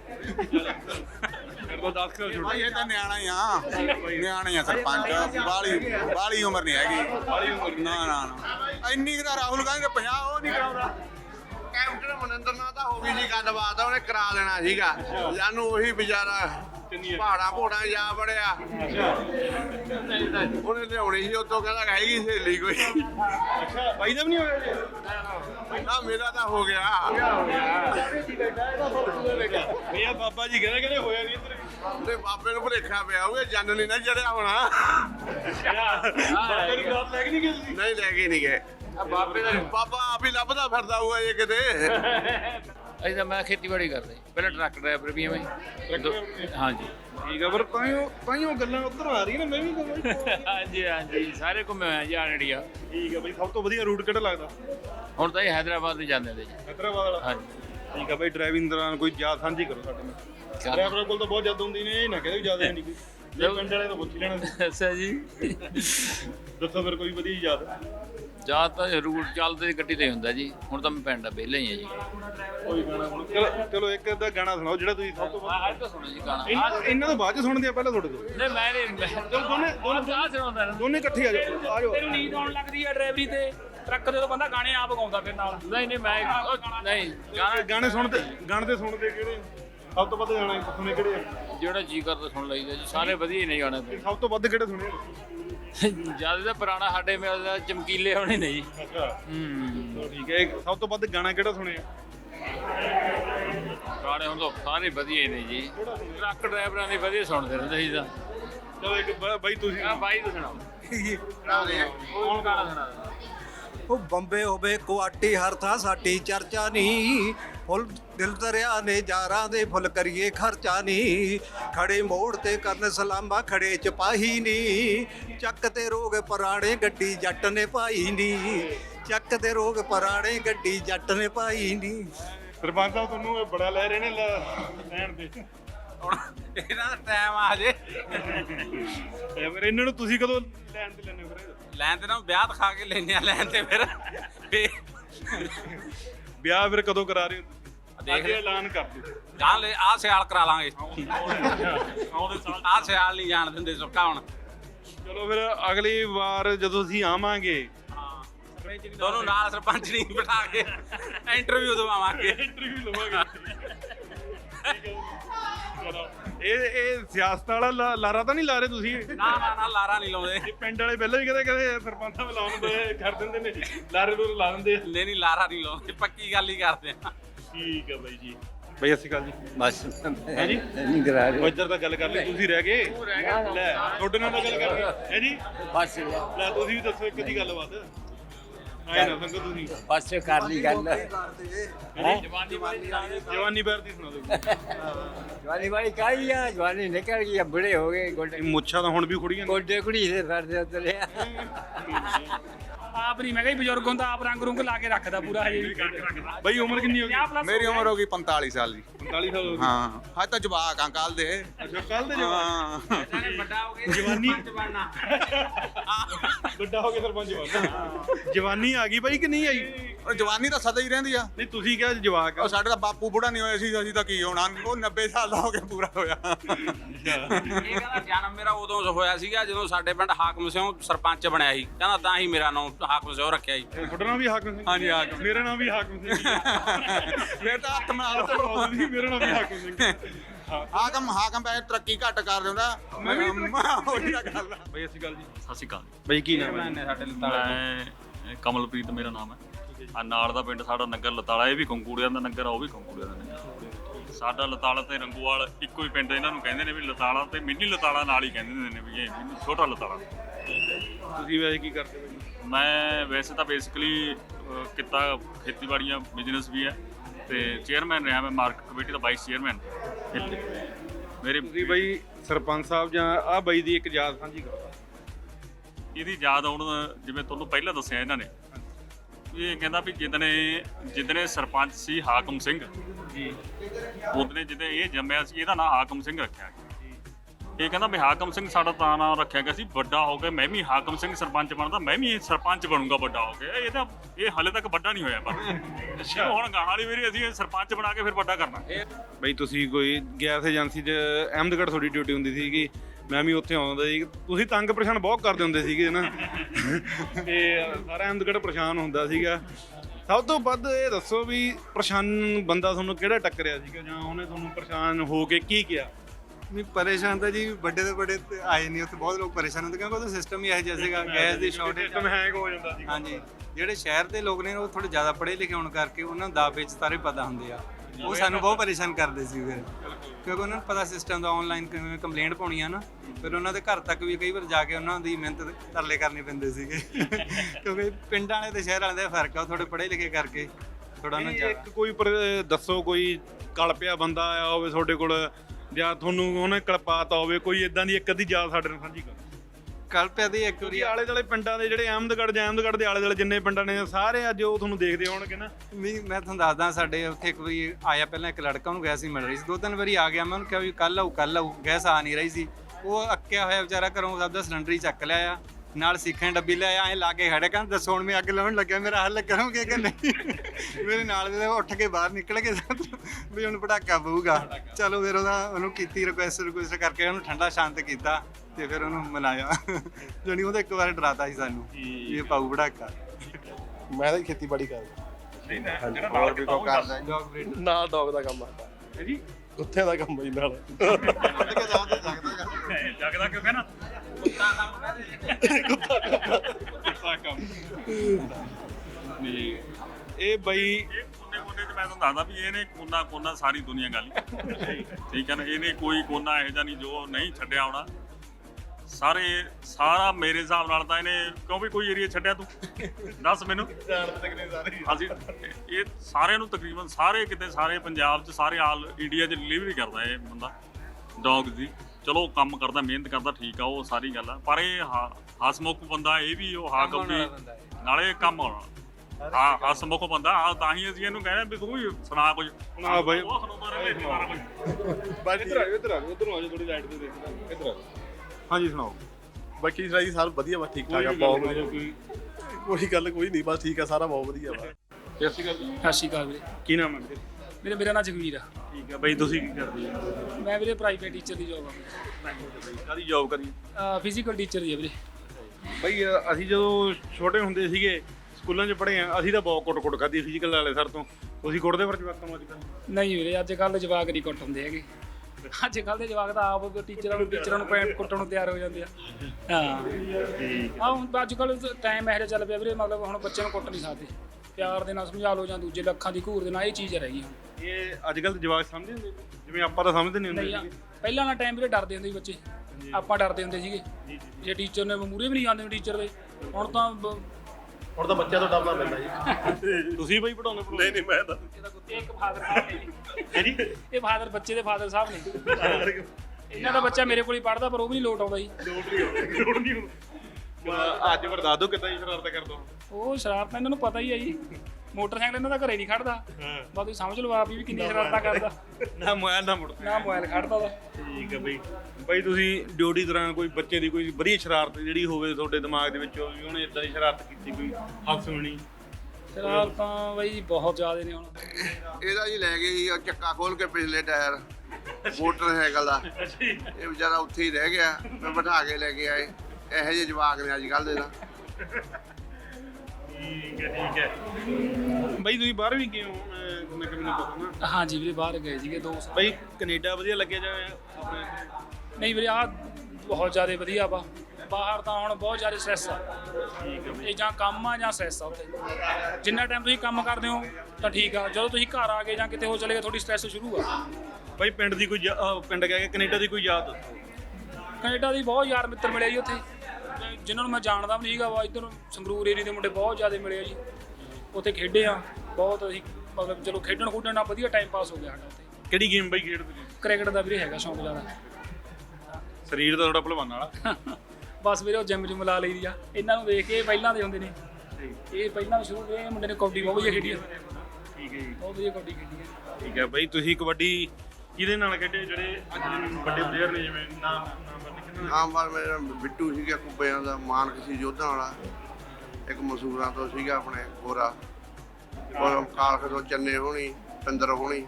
ਮੇਰੇ ਤੋਂ 10 ਸਾਲ ਛੋਟਾ ਭਾਈ ਇਹ ਤਾਂ ਨਿਆਣਾ ਹੀ ਆ। ਨਿਆਣਾ ਹੀ ਆ ਸਰਪੰਚ। ਬਾਲੀ ਬਾਲੀ ਉਮਰ ਨਹੀਂ ਹੈਗੀ। ਬਾਲੀ ਉਮਰ ਨਾ ਨਾ ਨਾ। ਇੰਨੀ ਕੁ ਤਾਂ ਰਾਹੁਲ ਗਾਂਧੀ ਦੇ 50 ਉਹ ਨਹੀਂ ਕਰਾਉਂਦਾ। ਕੈਪਟਨ ਮਨਿੰਦਰ ਨਾਲ ਤਾਂ ਹੋ ਗਈ ਸੀ ਗੱਲਬਾਤ ਉਹਨੇ ਕਰਾ ਦੇਣਾ ਸੀਗਾ। ਜਾਨੂੰ ਉਹੀ ਵਿਚਾਰਾ ਪਹਾੜਾ ਭੋੜਾ ਜਾ ਬੜਿਆ ਉਹਨੇ ਲਿਆਉਣੀ ਸੀ ਉਤੋਂ ਕਹਿੰਦਾ ਹੈਗੀ ਸਹੇਲੀ ਕੋਈ। ਅੱਛਾ ਬਾਈ ਦਾ ਵੀ ਨਹੀਂ ਹੋਇਆ ਜੀ ਨਾ ਮੇਰਾ ਤਾਂ ਹੋ ਗਿਆ। ਆ ਬਾਬਾ ਜੀ ਕਹਿੰਦੇ ਕਹਿੰਦੇ ਹੋਇਆ ਨਹੀਂ ਇੱਧਰ। ਤੇ ਬਾਬੇ ਨੂੰ ਭੁਲੇਖਾ ਪਿਆ ਉਹ ਜੰਨ ਨਹੀਂ ਨਾ ਜੜਿਆ ਹੋਣਾ। ਬਾਬੇ ਨੂੰ ਲੈ ਕੇ ਨਹੀਂ ਗਏ ਤੁਸੀਂ? ਨਹੀਂ ਲੈ ਕੇ ਨਹੀਂ ਗਏ। ਬਾਬੇ ਦਾ ਬਾਬਾ ਆਪ ਹੀ ਲੱਭਦਾ ਫਿਰਦਾ ਹੋਊਗਾ ਇਹ ਕਿਤੇ। ਅਸੀਂ ਤਾਂ ਮੈਂ ਖੇਤੀਬਾੜੀ ਕਰਦੇ ਪਹਿਲਾਂ ਟਰੱਕ ਡਰਾਈਵਰ ਵੀ ਐਵੇਂ ਹਾਂਜੀ। ਠੀਕ ਆ ਪਰ ਤਾਂ ਤਾਂ ਉਹ ਗੱਲਾਂ ਉੱਧਰ ਆ ਰਹੀਆਂ ਨੇ ਮੈਂ ਵੀ ਕਹਾਂ ਹਾਂਜੀ ਹਾਂਜੀ। ਸਾਰੇ ਘੁੰਮੇ ਹੋਏ ਆ ਜੀ ਠੀਕ ਆ ਬਈ ਸਭ ਤੋਂ ਵਧੀਆ ਰੂਟ ਕਿਹੜਾ ਲੱਗਦਾ? ਹੁਣ ਤਾਂ ਇਹ ਹੈਦਰਾਬਾਦ ਦੇ ਜਾਂਦੇ ਨੇ ਜੀ। ਹੈਦਰਾਬਾਦ ਵਾਲਾ। ਹਾਂਜੀ। ਠੀਕ ਆ ਬਈ ਡਰਾਈਵਿੰਗ ਦੌਰਾਨ ਕੋਈ ਯਾਦ ਸਾਂਝੀ ਕਰੋ ਸਾਡੇ ਨਾਲ। ਡਰਾਈਵਰਾਂ ਕੋਲ ਤਾਂ ਬਹੁਤ ਯਾਦ ਹੁੰਦੀ ਨੇ ਇਹ ਨਾ ਕਹਿੰਦੇ ਹੈ ਨਹੀਂ ਕੋਈ। ਜੇ ਪਿੰਡ ਵਾਲੇ ਤਾਂ ਪੁੱਛ ਹੀ ਲੈਣਾ ਸੀ। ਅੱਛਾ ਜੀ। ਦੱਸੋ ਫਿਰ ਕੋਈ ਵਧੀਆ ਯਾਦ। ਜਾਂ ਤਾਂ ਰੂਟ ਚੱਲਦੇ ਗੱਡੀ ਤੇ ਹੁੰਦਾ ਜੀ। ਹੁਣ ਤਾਂ ਮੈਂ ਪਿੰਡ ਆ ਵਿਹਲਾ ਹੀ ਆ ਜੀ। ਕੋਈ ਗਾਣਾ ਸੁਣੋ ਚਲੋ ਚਲੋ ਇੱਕ ਅੱਧਾ ਗਾਣਾ ਸੁਣਾਓ ਜਿਹੜਾ ਤੁਸੀਂ ਸਭ ਤੋਂ ਵੱਧ ਅੱਜ ਤਾਂ ਸੁਣੋ ਜੀ ਗਾਣਾ। ਇਹਨਾਂ ਇਹਨਾਂ ਤੋਂ ਬਾਅਦ ਚ ਸੁਣਦੇ ਆ ਪਹਿਲਾਂ ਤੁਹਾਡੇ ਤੋਂ? ਨਹੀਂ ਮੈਂ ਨਹੀਂ ਮੈਂ ਦੋਨੇ ਦੋਨੇ ਆਹ ਸੁਣਾਉਂਦਾ ਨਾ ਦੋਨੇ ਇਕੱਠੇ ਆ ਜਾਓ ਆ ਜਾਓ। ਤੈਨੂੰ ਨੀਂਦ ਆਉਣ ਲੱਗਦੀ ਹੈ ਡਰਾਈਵਰੀ ਤੇ ਟਰੱਕ ਦੇ ਤੋਂ ਬੰਦਾ ਗਾਣੇ ਆਪ ਗਾਉਂਦਾ ਫਿਰ ਨਾਲ। ਨਹੀਂ ਨਹੀਂ ਮੈਂ ਉਹ ਨਹੀਂ ਗਾਣਾ ਗਾਣੇ ਸੁਣਦੇ ਗਾਣੇ ਤੇ ਸੁਣਦੇ ਕਿਹੜੇ? ਸਭ ਤੋਂ ਵੱਧ ਗਾਣੇ ਸੁਣੇ ਕਿਹੜੇ ਆ? ਜਿਹੜਾ ਜੀ ਕਰਦਾ ਸੁਣ ਲਈਦਾ ਜੀ ਸਾਰੇ ਵਧੀਆ ਹੀ ਨੇ ਗਾਣੇ ਤੇ। ਸਭ ਤੋਂ ਵੱਧ ਕਿਹੜੇ ਸੁਣੇ ਜ਼ਿਆਦਾ ਤਾਂ ਪੁਰਾਣਾ ਸਾਡੇ ਮੇਲ ਦਾ ਚਮਕੀਲੇ ਹੋਣੇ ਨੇ ਜੀ। ਅੱਛਾ। ਹੂੰ। ਠੀਕ ਹੈ ਸਭ ਤੋਂ ਵੱਧ ਗਾਣਾ ਕਿਹੜਾ ਸੁਣਿਆ ਗਾਣੇ ਹੁਣ ਤਾਂ ਸਾਰੇ ਵਧੀਆ ਹੀ ਨੇ ਜੀ। ਟਰੱਕ ਡਰਾਈਵਰਾਂ ਦੇ ਵਧੀਆ ਸੁਣਦੇ ਰਹਿੰਦੇ ਸੀ ਤਾਂ। ਚਲੋ ਇੱਕ ਬ- ਬਾਈ ਤੁਸੀਂ ਆ ਬਾਈ ਤੂੰ ਸੁਣਾਓ। ਕੌਣ ਗਾਣਾ ਸੁਣਾ ਉਹ ਬੰਬੇ ਹੋਵੇ ਕੁਆਟੀ ਹਰ ਥਾਂ ਸਾਡੀ ਚਰਚਾ ਨਹੀਂ ਫੁੱਲ ਦਿਲ ਦਰਿਆ ਨੇ ਜਾਰਾਂ ਦੇ ਫੁੱਲ ਕਰੀਏ ਖਰਚਾ ਨਹੀਂ ਖੜੇ ਮੋੜ ਤੇ ਕਰਨ ਸਲਾਮਾ ਖੜੇ ਚਪਾਹੀ ਨਹੀਂ ਚੱਕ ਤੇ ਰੋਗ ਪੁਰਾਣੇ ਗੱਡੀ ਜੱਟ ਨੇ ਪਾਈ ਨਹੀਂ ਚੱਕ ਤੇ ਰੋਗ ਪੁਰਾਣੇ ਗੱਡੀ ਜੱਟ ਨੇ ਪਾਈ ਨਹੀਂ ਸਰਪੰਚ ਸਾਹਿਬ ਤੁਹਾਨੂੰ ਇਹ ਬੜਾ ਲੈ ਰਹੇ ਨੇ ਲੈਣ ਹੁਣ ਦਾ ਟਾਈਮ ਆ ਜੇ। ਇਹ ਫਿਰ ਇਹਨਾਂ ਨੂੰ ਤੁਸੀਂ ਕਦੋਂ ਲੈਣ ਤੇ ਲੈਣੇ ਫਿਰ? ਲੈਣ ਤੇ ਨਾ ਵਿਆਹ ਦਿਖਾ ਕੇ ਲੈਣੇ ਆ ਲੈਣ ਤੇ ਫਿਰ। ਵਿਆਹ ਫਿਰ ਕਦੋਂ ਕਰਾ ਰਹੇ ਹੋ? ਦੇਖ ਦੇਖ ਐਲਾਨ ਕਰ ਦਿਓ। ਜਾਣ ਲੈ ਆ ਸਿਆਲ ਕਰਾ ਲਾਂਗੇ। ਆ ਸਿਆਲ ਨਹੀਂ ਜਾਣ ਦਿੰਦੇ ਸੁੱਕਾ ਹੁਣ। ਚਲੋ ਫਿਰ ਅਗਲੀ ਵਾਰ ਜਦੋਂ ਅਸੀਂ ਆਵਾਂਗੇ ਦੋਨੋਂ ਨਾਲ ਸਰਪੰਚ ਨਹੀਂ ਬਿਠਾ ਕੇ ਇੰਟਰਵਿਊ ਦਵਾਵਾਂਗੇ। ਇੰਟਰਵਿਊ ਲਵਾਂਗੇ। ਇਹ ਇਹ ਸਿਆਸਤ ਵਾਲਾ ਲਾਰਾ ਤਾਂ ਨਹੀਂ ਲਾ ਰਹੇ ਤੁਸੀਂ? ਨਾ ਨਾ ਨਾ ਲਾਰਾ ਨਹੀਂ ਲਾਉਂਦੇ। ਇਹ ਪਿੰਡ ਵਾਲੇ ਪਹਿਲਾਂ ਵੀ ਕਹਿੰਦੇ ਕਹਿੰਦੇ ਸਰਪੰਚ ਲਾਉਣ ਦੇ ਕਰ ਦਿੰਦੇ ਨੇ। ਲਾਰੇ ਨੂੰ ਲਾ ਦਿੰਦੇ ਨਹੀਂ ਨਹੀਂ ਲਾਰਾ ਨਹੀਂ ਲਾਉਂਦੇ ਪੱਕੀ ਗੱਲ ਹੀ ਕਰਦੇ ਆ। ਠੀਕ ਹੈ ਬਾਈ ਜੀ। ਬਾਈ ਅਸੀਂ ਗੱਲ ਜੀ। ਬਸ ਹੈ ਜੀ ਨਹੀਂ ਕਰਾ ਉਹ ਇੱਧਰ ਤਾਂ ਗੱਲ ਕਰ ਲਈ ਤੁਸੀਂ ਰਹਿ ਗਏ? ਲੈ ਤੁਹਾਡੇ ਨਾਲ ਤਾਂ ਗੱਲ ਕਰ ਰਹੇ ਹੈ ਜੀ? ਬਸ ਲੈ। ਤੁਸੀਂ ਵੀ ਦੱਸੋ ਇੱਕ ਦੀ ਗੱਲਬਾਤ। ਆਏ ਨਾ ਸੰਗੋ ਤੁਸੀਂ। ਬਸ ਕਰ ਲਈ ਗੱਲ। ਜਵਾਨੀ ਪੈਰ ਦੀ ਸੁਣਾ ਦਿਓ। ਜਵਾਨੀ ਵਾਲੀ ਕਾਈ ਆ? ਜਵਾਨੀ ਨਿਕਲ ਗਈ ਆ ਬੁੜੇ ਹੋ ਗਏ ਗੋਡੇ। ਮੁੱਛਾਂ ਤਾਂ ਹੁਣ ਵੀ ਖੁੜੀਆਂ ਨੇ। ਗੋਡੇ ਕੁੜੀ ਦੇ ਫਿਰਦੇ ਉਤਰੇ ਆ ਆਪ ਨਹੀਂ ਮੈਂ ਕਿਹਾ ਜੀ ਬਜ਼ੁਰਗ ਹੁੰਦਾ ਆਪ ਰੰਗ ਰੁੰਗ ਲਾ ਕੇ ਰੱਖਦਾ ਪੂਰਾ ਹਜੇ। ਵੀ ਬਾਈ ਉਮਰ ਕਿੰਨੀ ਹੋ ਗਈ? 50 plus ਮੇਰੀ ਉਮਰ ਹੋ ਗਈ 45 ਸਾਲ ਦੀ 45 ਸਾਲ ਹੋ ਗਈ। ਹਾਂ ਹਾਂ ਤਾਂ ਜਵਾਕ ਆ ਕੱਲ ਦੇ। ਅੱਛਾ ਕੱਲ ਦੇ ਜਵਾਨ ਹਾਂ। ਵੱਡਾ ਹੋ ਗਿਆ ਜਵਾਨੀ? ਬਣਨਾ ਵੱਡਾ ਹੋ ਕੇ ਸਰਪੰਚ ਬਣਨਾ ਜਵਾਨੀ। ਆ ਗਈ ਬਾਈ ਕਿ ਨਹੀਂ ਆਈ? ਉਹ ਜਵਾਨੀ ਤਾਂ ਸਦਾ ਹੀ ਰਹਿੰਦੀ ਆ। ਨਹੀਂ ਤੁਸੀਂ ਕਿਹਾ ਜਵਾਕ ਆ। ਉਹ ਸਾਡੇ ਤਾਂ ਬਾਪੂ ਬੁੜਾ ਨਹੀਂ ਹੋਇਆ ਸੀ ਅਸੀਂ ਤਾਂ ਕੀ ਹੋਣਾ? ਉਹ 90 ਸਾਲ ਦਾ ਹੋ ਕੇ ਪੂਰਾ ਹੋਇਆ। ਇਹ ਕਹਿੰਦਾ ਜਨਮ ਮੇਰਾ ਉਦੋਂ ਹੋਇਆ ਸੀਗਾ ਜਦੋਂ ਸਾਡੇ ਪਿੰਡ ਹਾਕਮ ਸਿੰਘ ਸਰਪੰਚ ਬਣਿਆ ਸੀ। ਕਹਿੰਦਾ ਤਾਂ ਹੀ ਮੇਰਾ ਨਾਮ ਹਾਕਮ ਸਿੰਘ ਰੱਖਿਆ ਸੀ ਤੁਹਾਡਾ ਨਾਮ ਵੀ ਹਾਕਮ ਸਿੰਘ। ਹਾਂਜੀ, ਹਾਕਮ। ਮੇਰਾ ਨਾਮ ਵੀ ਹਾਕਮ ਸਿੰਘ। ਫਿਰ ਤਾਂ ਹੱਥ ਨਾਲ ਸੀ ਮੇਰਾ ਨਾਮ ਵੀ ਹਾਕਮ ਸਿੰਘ। ਹਾਕਮ ਹਾਕਮ ਪੈ ਤਰੱਕੀ ਘੱਟ ਕਰ ਦਿੰਦਾ। ਮੈਂ ਵੀ ਉਹੀ ਤਾਂ ਗੱਲ ਆ। ਬਾਈ ਅਸੀਂ ਗੱਲ ਜੀ। ਸਤਿ ਸ਼੍ਰੀ ਅਕਾਲ। ਬਾਈ ਕੀ ਨਾਮ ਹੈ? ਸਾਡੇ ਮੈਂ ਕਮਲਪ੍ਰੀਤ ਮੇਰਾ ਨਾਮ ਹੈ। ਆ ਨਾਲ ਦਾ ਪਿੰਡ ਸਾਡਾ ਨਗਰ ਲਤਾਲਾ ਇਹ ਵੀ ਕੰਕੂੜਿਆਂ ਦਾ ਨਗਰ ਆ ਉਹ ਵੀ ਕੰਕੂੜਿਆਂ ਦਾ ਨਗਰ। ਸਾਡਾ ਲਤਾਲਾ ਤੇ ਰੰਗੂਵਾਲ ਇੱਕੋ ਹੀ ਪਿੰਡ ਇਹਨਾਂ ਨੂੰ ਕਹਿੰਦੇ ਨੇ ਵੀ ਲਤਾਲਾ ਤੇ ਮਿੰਨੀ ਲਤਾਲਾ ਨਾਲ ਹੀ ਕਹਿੰਦੇ ਨੇ ਵੀ ਇਹ ਮਿੰਨੀ ਛੋਟਾ ਲਤਾਲਾ। ਤੁਸੀਂ ਵੈਸੇ ਕੀ ਕਰਦੇ ਹੋ? ਬਾਈ? ਮੈਂ ਵੈਸੇ ਤਾਂ ਬੇਸਿਕਲੀ ਕਿੱਤਾ ਖੇਤੀਬਾੜੀਆਂ ਬਿਜ਼ਨਸ ਵੀ ਹੈ ਤੇ ਚੇਅਰਮੈਨ ਰਿਹਾ ਮੈਂ ਮਾਰਕੀਟ ਕਮੇਟੀ ਦਾ ਵਾਈਸ ਚੇਅਰਮੈਨ ਮੇਰੇ ਤੁਸੀਂ ਬਾਈ ਸਰਪੰਚ ਸਾਹਿਬ ਜਾਂ ਆ ਬਾਈ ਦੀ ਇੱਕ ਯਾਦ ਸਾਂਝੀ ਕਰੋ। ਇਹਦੀ ਯਾਦ ਆਉਣ ਜਿਵੇਂ ਤੁਹਾਨੂੰ ਪਹਿਲਾਂ ਦੱਸਿਆ ਇਹਨਾਂ ਨੇ। ਇਹ ਕਹਿੰਦਾ ਵੀ ਜਿੱਦਣੇ ਜਿੱਦਣੇ ਸਰਪੰਚ ਸੀ ਹਾਕਮ ਸਿੰਘ ਜੀ। ਉਹਦਨੇ ਜਿਹਦੇ ਇਹ ਜੰਮਿਆ ਸੀ ਇਹਦਾ ਨਾਂ ਹਾਕਮ ਸਿੰਘ ਰੱਖਿਆ। ਗਿਆ ਇਹ ਕਹਿੰਦਾ ਵੀ ਹਾਕਮ ਸਿੰਘ ਸਾਡਾ ਤਾਂ ਨਾਮ ਰੱਖਿਆ ਗਿਆ ਸੀ ਵੱਡਾ ਹੋ ਕੇ ਮੈਂ ਵੀ ਹਾਕਮ ਸਿੰਘ ਸਰਪੰਚ ਬਣਦਾ ਮੈਂ ਵੀ ਸਰਪੰਚ ਬਣੂੰਗਾ ਵੱਡਾ ਹੋ ਕੇ। ਇਹ ਤਾਂ ਇਹ ਹਲੇ ਤੱਕ ਵੱਡਾ ਨਹੀਂ ਹੋਇਆ ਪਰ। ਅੱਛਾ। ਹੁਣ ਗਾਹਾਂ ਵਾਲੀ ਵਾਰੀ ਅਸੀਂ ਸਰਪੰਚ ਬਣਾ ਕੇ ਫਿਰ ਵੱਡਾ ਕਰਨਾ। ਬਈ ਤੁਸੀਂ ਕੋਈ ਗੈਸ ਏਜੰਸੀ 'ਚ ਅਹਿਮਦਗੜ੍ਹ ਤੁਹਾਡੀ ਡਿਊਟੀ ਹੁੰਦੀ ਸੀਗੀ ਮੈਂ ਵੀ ਉੱਥੇ ਆਉਂਦਾ ਸੀ। ਤੁਸੀਂ ਤੰਗ ਪਰੇਸ਼ਾਨ ਬਹੁਤ ਕਰਦੇ ਹੁੰਦੇ ਸੀਗੇ ਨਾ। ਤੇ ਸਾਰਾ ਅਹਿਮਦਗੜ੍ਹ ਪਰੇਸ਼ਾਨ ਹੁੰਦਾ ਸੀਗਾ। ਸਭ ਤੋਂ ਵੱਧ ਇਹ ਦੱਸੋ ਵੀ ਪਰੇਸ਼ਾਨ ਬੰਦਾ ਤੁਹਾਨੂੰ ਕਿਹੜਾ ਟੱਕਰਿਆ ਸੀਗਾ ਜਾਂ ਉਹਨੇ ਤੁਹਾਨੂੰ ਪਰੇਸ਼ਾਨ ਹੋ ਕੇ ਕੀ ਕਿਹਾ? ਨਹੀਂ ਪਰੇਸ਼ਾਨ ਤਾਂ ਜੀ ਵੱਡੇ ਤੋਂ ਵੱਡੇ ਤੇ ਆਏ ਨਹੀਂ ਉੱਥੇ ਬਹੁਤ ਲੋਕ ਪਰੇਸ਼ਾਨ ਹੁੰਦੇ ਕਿਉਂਕਿ ਉਹਦਾ ਸਿਸਟਮ ਹੀ ਇਹੋ ਜਿਹਾ ਸੀਗਾ ਗੈਸ ਦੀ ਸ਼ਾਰਟੇਜ ਸਿਸਟਮ ਹੈਂਗ ਹੋ ਜਾਂਦਾ ਸੀ ਹਾਂਜੀ ਜਿਹੜੇ ਸ਼ਹਿਰ ਦੇ ਲੋਕ ਨੇ ਉਹ ਥੋੜੇ ਜ਼ਿਆਦਾ ਪੜ੍ਹੇ ਲਿਖੇ ਹੋਣ ਕਰਕੇ ਉਹਨਾਂ ਨੂੰ ਦਾਅਵੇ ਸਾਰੇ ਪਤਾ ਹੁੰਦੇ ਆ। ਉਹ ਸਾਨੂੰ ਬਹੁਤ ਪਰੇਸ਼ਾਨ ਕਰਦੇ ਸੀ ਫਿਰ। ਕਿਉਂਕਿ ਉਹਨਾਂ ਨੂੰ ਪਤਾ ਸਿਸਟਮ ਦਾ ਆਨਲਾਈਨ ਕਿਵੇਂ ਕੰਪਲੇਂਟ ਪਾਉਣੀ ਆ ਨਾ ਫਿਰ ਉਹਨਾਂ ਦੇ ਘਰ ਤੱਕ ਵੀ ਕਈ ਵਾਰ ਜਾ ਕੇ ਉਹਨਾਂ ਦੀ ਮਿਹਨਤ ਤਰਲੇ ਕਰਨੇ ਪੈਂਦੇ ਸੀਗੇ। ਕਿਉਂਕਿ ਪਿੰਡਾਂ ਵਾਲੇ ਤੇ ਸ਼ਹਿਰ ਵਾਲਿਆਂ ਦਾ ਫ਼ਰਕ ਆ ਥੋੜੇ ਪੜ੍ਹੇ ਲਿਖੇ ਕਰਕੇ ਥੋੜਾ ਨਹੀਂ, ਜ਼ਿਆਦਾ। ਇੱਕ ਕੋਈ ਪਰ- ਦੱਸੋ ਕੋਈ ਕਲਪਿਆ ਬੰਦਾ ਆਇਆ ਹੋਵੇ ਤੁਹਾਡੇ ਕੋਲ ਜਾਂ ਤੁਹਾਨੂੰ ਉਹਨੇ ਕਲਪਾਤਾ ਹੋਵੇ ਕੋਈ ਇਦਾਂ ਦੀ ਇੱਕ ਅੱਧੀ ਯਾਦ ਸਾਡੇ ਨਾਲ ਸਾਂਝੀ ਕਰੋ। ਕਲਪਿਆ ਦੀ ਇੱਕ ਵਾਰੀ ਆਲੇ ਦੁਆਲੇ ਪਿੰਡਾਂ ਦੇ ਜਿਹੜੇ ਅਹਿਮਦਗੜ੍ਹ ਜਾਂ ਅਹਿਮਦਗੜ੍ਹ ਦੇ ਆਲੇ ਦੁਆਲੇ ਜਿੰਨੇ ਪਿੰਡਾਂ ਨੇ ਸਾਰੇ ਅੱਜ ਉਹ ਤੁਹਾਨੂੰ ਦੇਖਦੇ ਹੋਣਗੇ ਨਾ। ਨਹੀਂ ਮੈਂ ਤੁਹਾਨੂੰ ਦੱਸਦਾ ਸਾਡੇ ਉੱਥੇ ਇੱਕ ਵਾਰੀ ਆਇਆ ਪਹਿਲਾਂ ਇੱਕ ਲੜਕਾ ਉਹਨੂੰ ਗੈਸ ਹੀ ਮਿਲ ਰਹੀ ਸੀ। ਦੋ ਤਿੰਨ ਵਾਰੀ ਆ ਗਿਆ ਮੈਂ ਉਹਨੂੰ ਕਿਹਾ ਵੀ ਕੱਲ ਆਊ ਕੱਲ ਆਊ। ਗੈਸ ਆ ਨਹੀਂ ਰਹੀ ਸੀ। ਉਹ ਅੱਕਿਆ ਹੋਇਆ ਵਿਚਾਰਾ ਘਰੋਂ ਆਪਦਾ ਸਿਲੰਡਰ ਹੀ ਚੱਕ ਲਿਆ ਆ। ਨਾਲ ਸਿੱਖਾਂ ਦੀ ਡੱਬੀ ਲਾ ਕੇ ਖੜੇ ਕਹਿੰਦਾ ਦੱਸੋ ਹੁਣ ਮੈਂ ਅੱਗ ਲਾਉਣ ਲੱਗਿਆ ਮੇਰਾ ਹੱਲ ਕਰੋਗੇ ਕਿ ਨਹੀਂ? ਮੇਰੇ ਨਾਲ ਦੇ ਉੱਠ ਕੇ ਬਾਹਰ ਨਿਕਲ ਗਏ ਵੀ ਹੁਣ ਪਟਾਕਾ ਪਊਗਾ। ਚਲੋ ਫਿਰ ਉਹਦਾ ਉਹਨੂੰ ਕੀਤੀ ਰਿਕੁਐਸਟ ਰਿਕੁਐਸਟ ਕਰਕੇ ਉਹਨੂੰ ਠੰਡਾ ਸ਼ਾਂਤ ਕੀਤਾ ਤੇ ਫਿਰ ਉਹਨੂੰ ਮਨਾਇਆ। ਜਣੀ ਉਹਦਾ ਇੱਕ ਵਾਰ ਡਰਾਤਾ ਸੀ ਸਾਨੂੰ ਵੀ ਇਹ ਪਾਊ ਪਟਾਕਾ। ਮੈਂ ਤਾਂ ਖੇਤੀਬਾੜੀ ਕਰਦਾ। ਹੋਰ ਵੀ ਕੋਈ ਕਰਦਾ? ਡੌਗ ਬਰੀਡ ਨਾਲ ਡੌਗ ਦਾ ਕੰਮ ਹੈ ਜੀ? ਕੁੱਤੇ ਦਾ ਕੰਮ ਬਈ ਨਾਲ। ਜਗਦਾ ਕਿਉਂ ਕਹਿਣਾ ਨਹੀਂ ਇਹ ਬਈ ਕੋਨੇ ਕੋਨੇ 'ਚ ਮੈਂ ਤੁਹਾਨੂੰ ਦੱਸਦਾ ਵੀ ਇਹਨੇ ਕੋਨਾ ਕੋਨਾ ਸਾਰੀ ਦੁਨੀਆ ਗੱਲ ਠੀਕ ਹੈ ਨਾ, ਇਹਨੇ ਕੋਈ ਕੋਨਾ ਇਹੋ ਜਿਹਾ ਨਹੀਂ ਜੋ ਨਹੀਂ ਛੱਡਿਆ ਹੋਣਾ ਸਾਰੇ, ਸਾਰਾ ਮੇਰੇ ਹਿਸਾਬ ਨਾਲ ਤਾਂ ਇਹਨੇ ਕਿਉਂਕਿ ਕੋਈ ਏਰੀਆ ਛੱਡਿਆ ਤੂੰ? ਦੱਸ ਮੈਨੂੰ। ਅਸੀਂ, ਇਹ ਸਾਰਿਆਂ ਨੂੰ ਤਕਰੀਬਨ ਸਾਰੇ ਕਿਤੇ, ਸਾਰੇ ਪੰਜਾਬ 'ਚ, ਸਾਰੇ ਆਲ ਇੰਡੀਆ 'ਚ ਡਿਲੀਵਰੀ ਕਰਦਾ ਇਹ ਬੰਦਾ ਡੌਗ ਦੀ। ਚਲੋ ਕੰਮ ਕਰਦਾ ਮਿਹਨਤ ਕਰਦਾ ਠੀਕ ਆ ਉਹ ਸਾਰੀ ਗੱਲ ਆ। ਪਰ ਇਹ ਹਸਮੁਖ ਬੰਦਾ ਇਹ ਵੀ ਉਹ ਹਾਕਮ ਵੀ ਨਾਲੇ ਕੰਮ ਆਉਣਾ ਹਾਂ ਹਸਮੁਖ ਬੰਦਾ ਆ ਤਾਂ ਹੀ ਅਸੀਂ ਇਹਨੂੰ ਕਹਿੰਦੇ ਵੀ ਤੂੰ ਵੀ ਸੁਣਾ ਕੁਝ। ਹਾਂ ਬਾਈ। ਉਹ ਸੁਣਾਉਂਦਾ ਰਹੇ ਦੁਬਾਰਾ ਕੁਝ ਇੱਧਰ ਆ ਇੱਧਰ ਆ ਇੱਧਰ ਆ ਥੋੜੀ ਲਾਈਟ ਤੇ ਦੇਖ ਇੱਧਰ ਆ ਹਾਂਜੀ ਸੁਣਾਓ। ਬਾਕੀ ਸਾਰੀ ਸਾਲ ਵਧੀਆ ਵਾ ਠੀਕ ਠਾਕ ਆ ਬਹੁਤ ਕੋਈ ਕੋਈ ਗੱਲ ਕੋਈ ਨਹੀਂ ਬਸ ਠੀਕ ਆ ਸਾਰਾ ਬਹੁਤ ਵਧੀਆ ਵਾ। ਜੈਸੀ ਗੱਲ ਸਤਿ ਸ਼੍ਰੀ ਅਕਾਲ ਕੀ ਨਾਮ ਹੈ ਵੀਰੇ? ਮੇਰਾ ਨਾਮ ਜਗਵੀਰ ਆ। ਠੀਕ ਹੈ ਬਾਈ ਤੁਸੀਂ ਕੀ ਕਰਦੇ ਹੋ? ਮੈਂ ਵੀਰੇ ਪ੍ਰਾਈਵੇਟ ਟੀਚਰ ਦੀ ਜੌਬ ਕਾਦੀ ਜੌਬ ਕਰੀ ਆ ਫਿਜ਼ੀਕਲ ਟੀਚਰ ਦੀ ਆ ਵੀਰੇ। ਬਈ ਅ, ਅਸੀਂ ਜਦੋਂ ਛੋਟੇ ਹੁੰਦੇ ਸੀਗੇ ਸਕੂਲਾਂ 'ਚ ਪੜ੍ਹੇ ਆ ਅਸੀਂ ਤਾਂ ਬਹੁਤ ਕੁੱਟ-ਕੁੱਟ ਖਾਧੀ ਫਿਜ਼ੀਕਲ ਵਾਲੇ ਸਰ ਤੋਂ। ਤੁਸੀਂ ਕੁੱਟਦੇ ਫਿਰ ਜਵਾਕਾਂ ਨੂੰ ਅੱਜ ਕੱਲ੍ਹ ਨਹੀਂ ਵੀਰੇ ਅੱਜ ਕੱਲ੍ਹ ਦੇ ਜਵਾਕ ਨਹੀਂ ਕੁੱਟ ਹੁੰਦੇ ਹੈਗੇ। ਅੱਜ ਕੱਲ੍ਹ ਦੇ ਜਵਾਕ ਤਾਂ ਆਪ ਟੀਚਰਾਂ ਨੂੰ ਟੀਚਰਾਂ ਨੂੰ ਪੈਂਟ ਕੁੱਟਣ ਨੂੰ ਤਿਆਰ ਹੋ ਜਾਂਦੇ ਆ। ਹਾਂ। ਆ। ਹੁਣ ਅੱਜ ਕੱਲ੍ਹ ਟਾਈਮ ਇਹੋ ਜਿਹਾ ਚੱਲ ਪਿਆ ਵੀਰੇ ਮਤਲਬ ਹੁਣ ਬੱਚਿਆਂ ਨੂੰ ਕੁੱਟ ਨਹੀਂ ਸਕਦੇ। ਪਿਆਰ ਦੇ ਨਾਲ ਸਮਝਾ ਲਓ ਜਾਂ ਦੂਜੇ ਲੱਖਾਂ ਦੀ ਘੂਰ ਦੇ ਨਾਲ ਇਹ ਚੀਜ਼ ਰਹਿ ਗਈ। ਹੁਣ ਇਹ ਅੱਜ ਕੱਲ੍ਹ ਦੇ ਜਵਾਕ ਸਮਝਦੇ ਹੁੰਦੇ ਜਿਵੇਂ ਆਪਾਂ ਤਾਂ ਸਮਝਦੇ ਨਹੀਂ ਹੁੰਦੇ ਨਹੀਂ ਆ, ਸੀਗੇ। ਪਹਿਲਾਂ ਵਾਲਾ ਟਾਈਮ ਵੀਰੇ ਡਰਦੇ ਹੁੰਦੇ ਸੀ ਬੱਚੇ। ਆਪਾਂ ਡਰਦੇ ਹੁੰਦੇ ਸੀਗੇ। ਜੇ ਟੀਚਰ ਨੇ ਮੂਰੇ ਵੀ ਨਹੀਂ ਆਉਂਦੇ ਟੀਚਰ ਦੇ ਹੁਣ ਤਾਂ ਬ- ਹੁਣ ਤਾਂ ਬੱਚਿਆਂ ਤੋਂ ਡਰਨਾ ਪੈਂਦਾ ਜੀ। ਤੁਸੀਂ ਬਈ ਪੜਾਉਂਦੇ ਨਹੀਂ ਨਹੀਂ ਮੈਂ ਤਾਂ ਇਹ ਇੱਕ ਫਾਦਰ ਸਾਹਿਬ ਨੇ ਜੀ। ਇਹ ਫਾਦਰ ਬੱਚੇ ਦੇ ਫਾਦਰ ਸਾਹਿਬ ਨੇ। ਇਹਨਾਂ ਦਾ ਬੱਚਾ ਮੇਰੇ ਕੋਲ ਹੀ ਪੜਦਾ ਪਰ ਉਹ ਵੀ ਨਹੀਂ ਲੋਟ ਆਉਂਦਾ ਜੀ। ਲੋੜ ਨਹੀਂ ਅੱਜ ਫਿਰ ਦੱਸ ਦਿਓ ਕਿੱਦਾਂ ਦੀ ਸ਼ਰਾਰਤ ਕਰਦਾ ਉਹ ਸ਼ਰਾਰਤਾਂ ਇਹਨਾਂ ਨੂੰ ਪਤਾ ਹੀ ਹੈ ਜੀ। ਮੋਟਰਸਾਈਕਲ ਇਹਨਾਂ ਦਾ ਘਰੇ ਨਹੀਂ ਖੜਦਾ। ਬਸ ਤੁਸੀਂ ਸਮਝ ਲਓ ਆਪ ਹੀ ਵੀ ਕਿੰਨੀ ਸ਼ਰਾਰਤਾਂ ਕਰਦਾ। ਨਾ ਮੋਬਾਈਲ ਨਾ ਮੁੜ ਨਾ ਮੋਬਾਈਲ ਖੜਦਾ ਠੀਕ ਹੈ ਬਈ। ਬਈ ਤੁਸੀਂ ਡਿਊਟੀ ਦੌਰਾਨ ਕੋਈ ਬੱਚੇ ਦੀ ਕੋਈ ਵਧੀਆ ਸ਼ਰਾਰਤ ਜਿਹੜੀ ਹੋਵੇ ਤੁਹਾਡੇ ਦਿਮਾਗ ਦੇ ਵਿੱਚ ਵੀ ਉਹਨੇ ਇਦਾਂ ਦੀ ਸ਼ਰਾਰਤ ਕੀਤੀ ਕੋਈ ਹੱਥ ਸੁਣੀ? ਸ਼ਰਾਰਤਾਂ ਬਈ ਬਹੁਤ ਜ਼ਿਆਦੇ ਨੇ ਹੁਣ। ਇਹਦਾ ਜੀ ਲੈ ਗਏ ਸੀ ਉਹ ਚੱਕਾ ਖੋਲ ਕੇ ਪਿਛਲੇ ਟਾਇਰ ਮੋਟਰਸਾਈਕਲ ਦਾ। ਇਹ ਵਿਚਾਰਾ ਉੱਥੇ ਹੀ ਰਹਿ ਗਿਆ। ਮੈਂ ਬਿਠਾ ਕੇ ਲੈ ਕੇ ਆਏ। ਇਹੋ ਜਿਹੇ ਜਵਾਕ ਨੇ ਅੱਜ ਕੱਲ੍ਹ ਦੇ ਤਾਂ। ਠੀਕ ਹੈ ਠੀਕ ਹੈ। ਬਈ ਤੁਸੀਂ ਬਾਹਰ ਵੀ ਗਏ ਹੋ ਮੈਂ ਕਿੰਨਾ ਕਿ ਮੈਨੂੰ ਪਤਾ ਨਾ? ਹਾਂਜੀ ਵੀਰੇ ਬਾਹਰ ਗਏ ਸੀਗੇ ਦੋ ਸਾਲ। ਬਈ ਕੈਨੇਡਾ ਵਧੀਆ ਲੱਗਿਆ ਜਾਂ ਆਪਣੇ ਨਹੀਂ ਵੀਰੇ ਆ ਬਹੁਤ ਜ਼ਿਆਦਾ ਵਧੀਆ ਵਾ। ਬਾਹਰ ਤਾਂ ਹੁਣ ਬਹੁਤ ਜ਼ਿਆਦਾ ਸਟ੍ਰੈਸ ਆ। ਇਹ ਜਾਂ ਕੰਮ ਆ ਜਾਂ ਸਟ੍ਰੈਸ ਆ ਉੱਥੇ। ਜਿੰਨਾ ਟਾਈਮ ਤੁਸੀਂ ਕੰਮ ਕਰਦੇ ਹੋ ਤਾਂ ਠੀਕ ਆ। ਜਦੋਂ ਤੁਸੀਂ ਘਰ ਆ ਗਏ ਜਾਂ ਕਿਤੇ ਹੋ ਚਲੇ ਗਏ ਤੁਹਾਡੀ ਸਟ੍ਰੈਸ ਸ਼ੁਰੂ ਆ। ਬਈ ਪਿੰਡ ਦੀ ਕੋਈ ਪਿੰਡ ਕਹਿ ਕੇ ਕੈਨੇਡਾ ਦੀ ਕੋਈ ਯਾਦ ਦੱਸੋ। ਕੈਨੇਡਾ ਦੀ ਬਹੁਤ ਯਾਰ ਮਿੱਤਰ ਮਿਲੇ ਜੀ ਉੱਥੇ। ਜਿਨ੍ਹਾਂ ਨੂੰ ਮੈਂ ਜਾਣਦਾ ਵੀ ਨਹੀਂਗਾ ਵਾ ਇੱਧਰ ਸੰਗਰੂਰ ਏਰੀਆ ਦੇ ਮੁੰਡੇ ਬਹੁਤ ਜ਼ਿਆਦਾ ਮਿਲੇ ਆ ਜੀ। ਉੱਥੇ ਖੇਡੇ ਆ ਬਹੁਤ ਅਸੀਂ ਮਤਲਬ ਚਲੋ ਖੇਡਣ ਖੁੱਡਣ ਨਾਲ ਵਧੀਆ ਟਾਈਮ ਪਾਸ ਹੋ ਗਿਆ ਸਾਡਾ ਉੱਥੇ। ਕਿਹੜੀ ਗੇਮ ਬਈ ਖੇਡਦੇ ਤੁਸੀਂ? ਕ੍ਰਿਕਟ ਦਾ ਵੀਰੇ ਹੈਗਾ ਸ਼ੌਂਕ ਜ਼ਿਆਦਾ। ਸਰੀਰ ਤਾਂ ਤੁਹਾਡਾ ਭਲਵਾਨ ਵਾਲਾ ਬਸ ਵੀਰੇ ਉਹ ਜਿੰਮ ਜਿਮ ਲਾ ਲਈਦੀ ਆ। ਇਹਨਾਂ ਨੂੰ ਦੇਖ ਕੇ ਇਹ ਪਹਿਲਾਂ ਦੇ ਹੁੰਦੇ ਨੇ। ਇਹ ਪਹਿਲਾਂ ਵੀ ਸ਼ੁਰੂ ਇਹ ਮੁੰਡੇ ਨੇ ਕਬੱਡੀ ਬਹੁਤ ਵਧੀਆ ਖੇਡੀ ਆ। ਠੀਕ ਹੈ ਜੀ। ਬਹੁਤ ਵਧੀਆ ਕਬੱਡੀ ਖੇਡੀ ਆ। ਠੀਕ ਹੈ ਬਈ ਤੁਸੀਂ ਕਬੱਡੀ ਕਿਹਦੇ ਨਾਲ ਖੇਡੇ? ਜਿਹੜੇ ਅੱਜ ਦੇ ਵੱਡੇ ਪਲੇਅਰ ਨੇ ਜਿਵੇਂ ਨਾਮ ਆਮ ਵਾਰ ਮੇਰਾ ਬਿੱਟੂ ਸੀਗਾ ਕੁੱਬਿਆਂ ਦਾ ਮਾਨਕ ਸੀ ਯੋਧਾ ਵਾਲਾ। ਇੱਕ ਮਸੂਰਾਂ ਤੋਂ ਸੀਗਾ ਆਪਣੇ ਗੋਰਾ। ਉਹ ਕਾਲਖ ਤੋਂ ਚੰਨੇ ਹੋਣੀ ਪਿੰਦਰ ਹੋਣੀ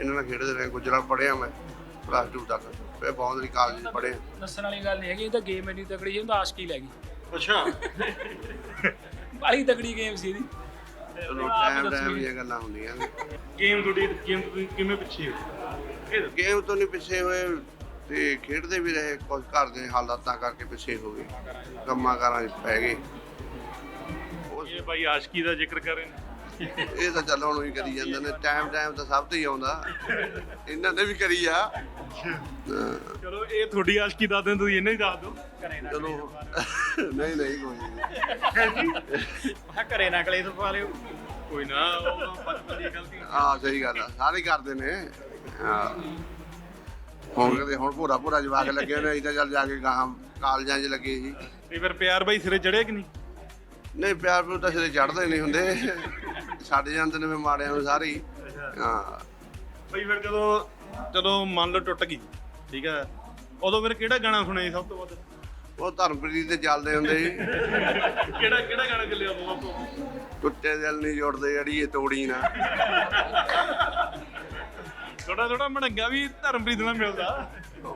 ਇਹਨਾਂ ਨਾਲ ਖੇਡਦੇ ਰਹੇ ਗੁਜਰਾ ਪੜਿਆ ਮੈਂ ਪਲੱਸ 2 ਤੱਕ। ਫਿਰ ਬੌਂਦਰੀ ਕਾਲਜ ਪੜ੍ਹੇ। ਦੱਸਣ ਵਾਲੀ ਗੱਲ ਨਹੀਂ ਹੈਗੀ ਇਹ ਤਾਂ ਗੇਮ ਇੰਨੀ ਤਕੜੀ ਸੀ ਉਹਦਾ ਆਸ਼ਕੀ ਲੈ ਗਈ। ਅੱਛਾ। ਬੜੀ ਤਕੜੀ ਗੇਮ ਸੀ ਇਹਦੀ। ਚਲੋ ਟਾਈਮ ਟਾਈਮ। ਦੀਆਂ ਗੱਲਾਂ ਹੁੰਦੀਆਂ ਨੇ। ਗੇਮ ਤੁਹਾਡੀ ਗੇਮ ਕਿਵੇਂ ਪਿੱਛੇ ਹੋ? ਇਹ। ਗੇਮ ਤੋਂ ਨਹੀਂ ਪਿੱਛੇ ਹੋਏ ਤੇ ਖੇਡਦੇ ਵੀ ਰਹੇ ਕੁਝ ਘਰ ਦੇ ਹਾਲਾਤਾਂ ਕਰਕੇ ਪਿੱਛੇ ਹੋ ਗਏ। ਕੰਮਾਂ ਕਾਰਾਂ 'ਚ ਪੈ ਗਏ। ਇਹ ਬਾਈ ਆਸ਼ਕੀ ਦਾ ਜ਼ਿਕਰ ਕਰ ਰਹੇ ਨੇ। ਇਹ ਤਾਂ ਚੱਲ ਹੁਣ ਹੀ ਕਰੀ ਜਾਂਦੇ ਨੇ। ਟਾਈਮ ਟਾਈਮ ਤਾਂ ਸਭ ਤੇ ਹੀ ਆਉਂਦਾ। ਇਹਨਾਂ ਨੇ ਵੀ ਕਰੀ ਆ। ਚਲੋ ਇਹ ਤੁਹਾਡੀ ਆਸ਼ਕੀ ਦੱਸ ਦਿਓ ਤੁਸੀਂ ਇਹਨੇ ਹੀ ਦੱਸ ਦਿਓ। ਚਲੋ। ਨਹੀਂ ਨਹੀਂ ਕੋਈ ਨਹੀਂ। ਘਰੇ ਨਾ ਕਲੇਸ਼ ਪਾ ਲਿਓ। ਕੋਈ ਨਾ ਉਹ ਬਚਪਨ ਦੀ ਗਲਤੀ। ਆ ਸਹੀ ਗੱਲ ਆ। ਸਾਰੇ ਕਰਦੇ ਨੇ। ਹਾਂ। ਹੁਣ ਕਦੇ ਹੁਣ ਭੋਰਾ ਭੋਰਾ ਜਵਾਕ ਲੱਗੇ ਨੇ ਤਾਂ ਚੱਲ ਜਾ ਕੇ ਗਾਂ ਕਾਲਜਾਂ 'ਚ ਲੱਗੇ ਸੀ ਤੇ ਫਿਰ ਪਿਆਰ ਬਾਈ ਸਿਰੇ ਚੜਿਆ ਕਿ ਨਹੀਂ? ਨਹੀਂ ਪਿਆਰ ਪਿਓ ਤਾਂ ਸਿਰੇ ਚੜਦੇ ਨਹੀਂ ਹੁੰਦੇ। ਛੱਡ ਜਾਂਦੇ ਨੇ ਵੀ ਮਾੜਿਆਂ ਨੂੰ ਸਾਰੇ ਹੀ। ਹਾਂ। ਬਈ ਫਿਰ ਜਦੋਂ ਜਦੋਂ ਮੰਨ ਲਓ ਟੁੱਟ ਗਈ ਠੀਕ ਹੈ ਉਦੋਂ ਫਿਰ ਕਿਹੜਾ ਗਾਣਾ ਸੁਣਿਆ ਸਭ ਤੋਂ ਵੱਧ? ਉਹ ਧਰਮਪ੍ਰੀਤ ਤੇ ਚੱਲਦੇ ਹੁੰਦੇ ਸੀ ਕਿਹੜਾ ਕਿਹੜਾ ਗਾਣਾ ਚੱਲਿਆ ਉਦੋਂ ਸਭ ਤੋਂ ਟੁੱਟੇ ਦਿਲ ਨਹੀਂ ਜੁੜਦੇ ਅੜੀਏ ਤੋੜੀ ਨਾ। ਥੋੜਾ ਥੋੜਾ ਮੜੰਗਾ ਵੀ ਧਰਮਪ੍ਰੀਤ ਨਾਲ ਮਿਲਦਾ।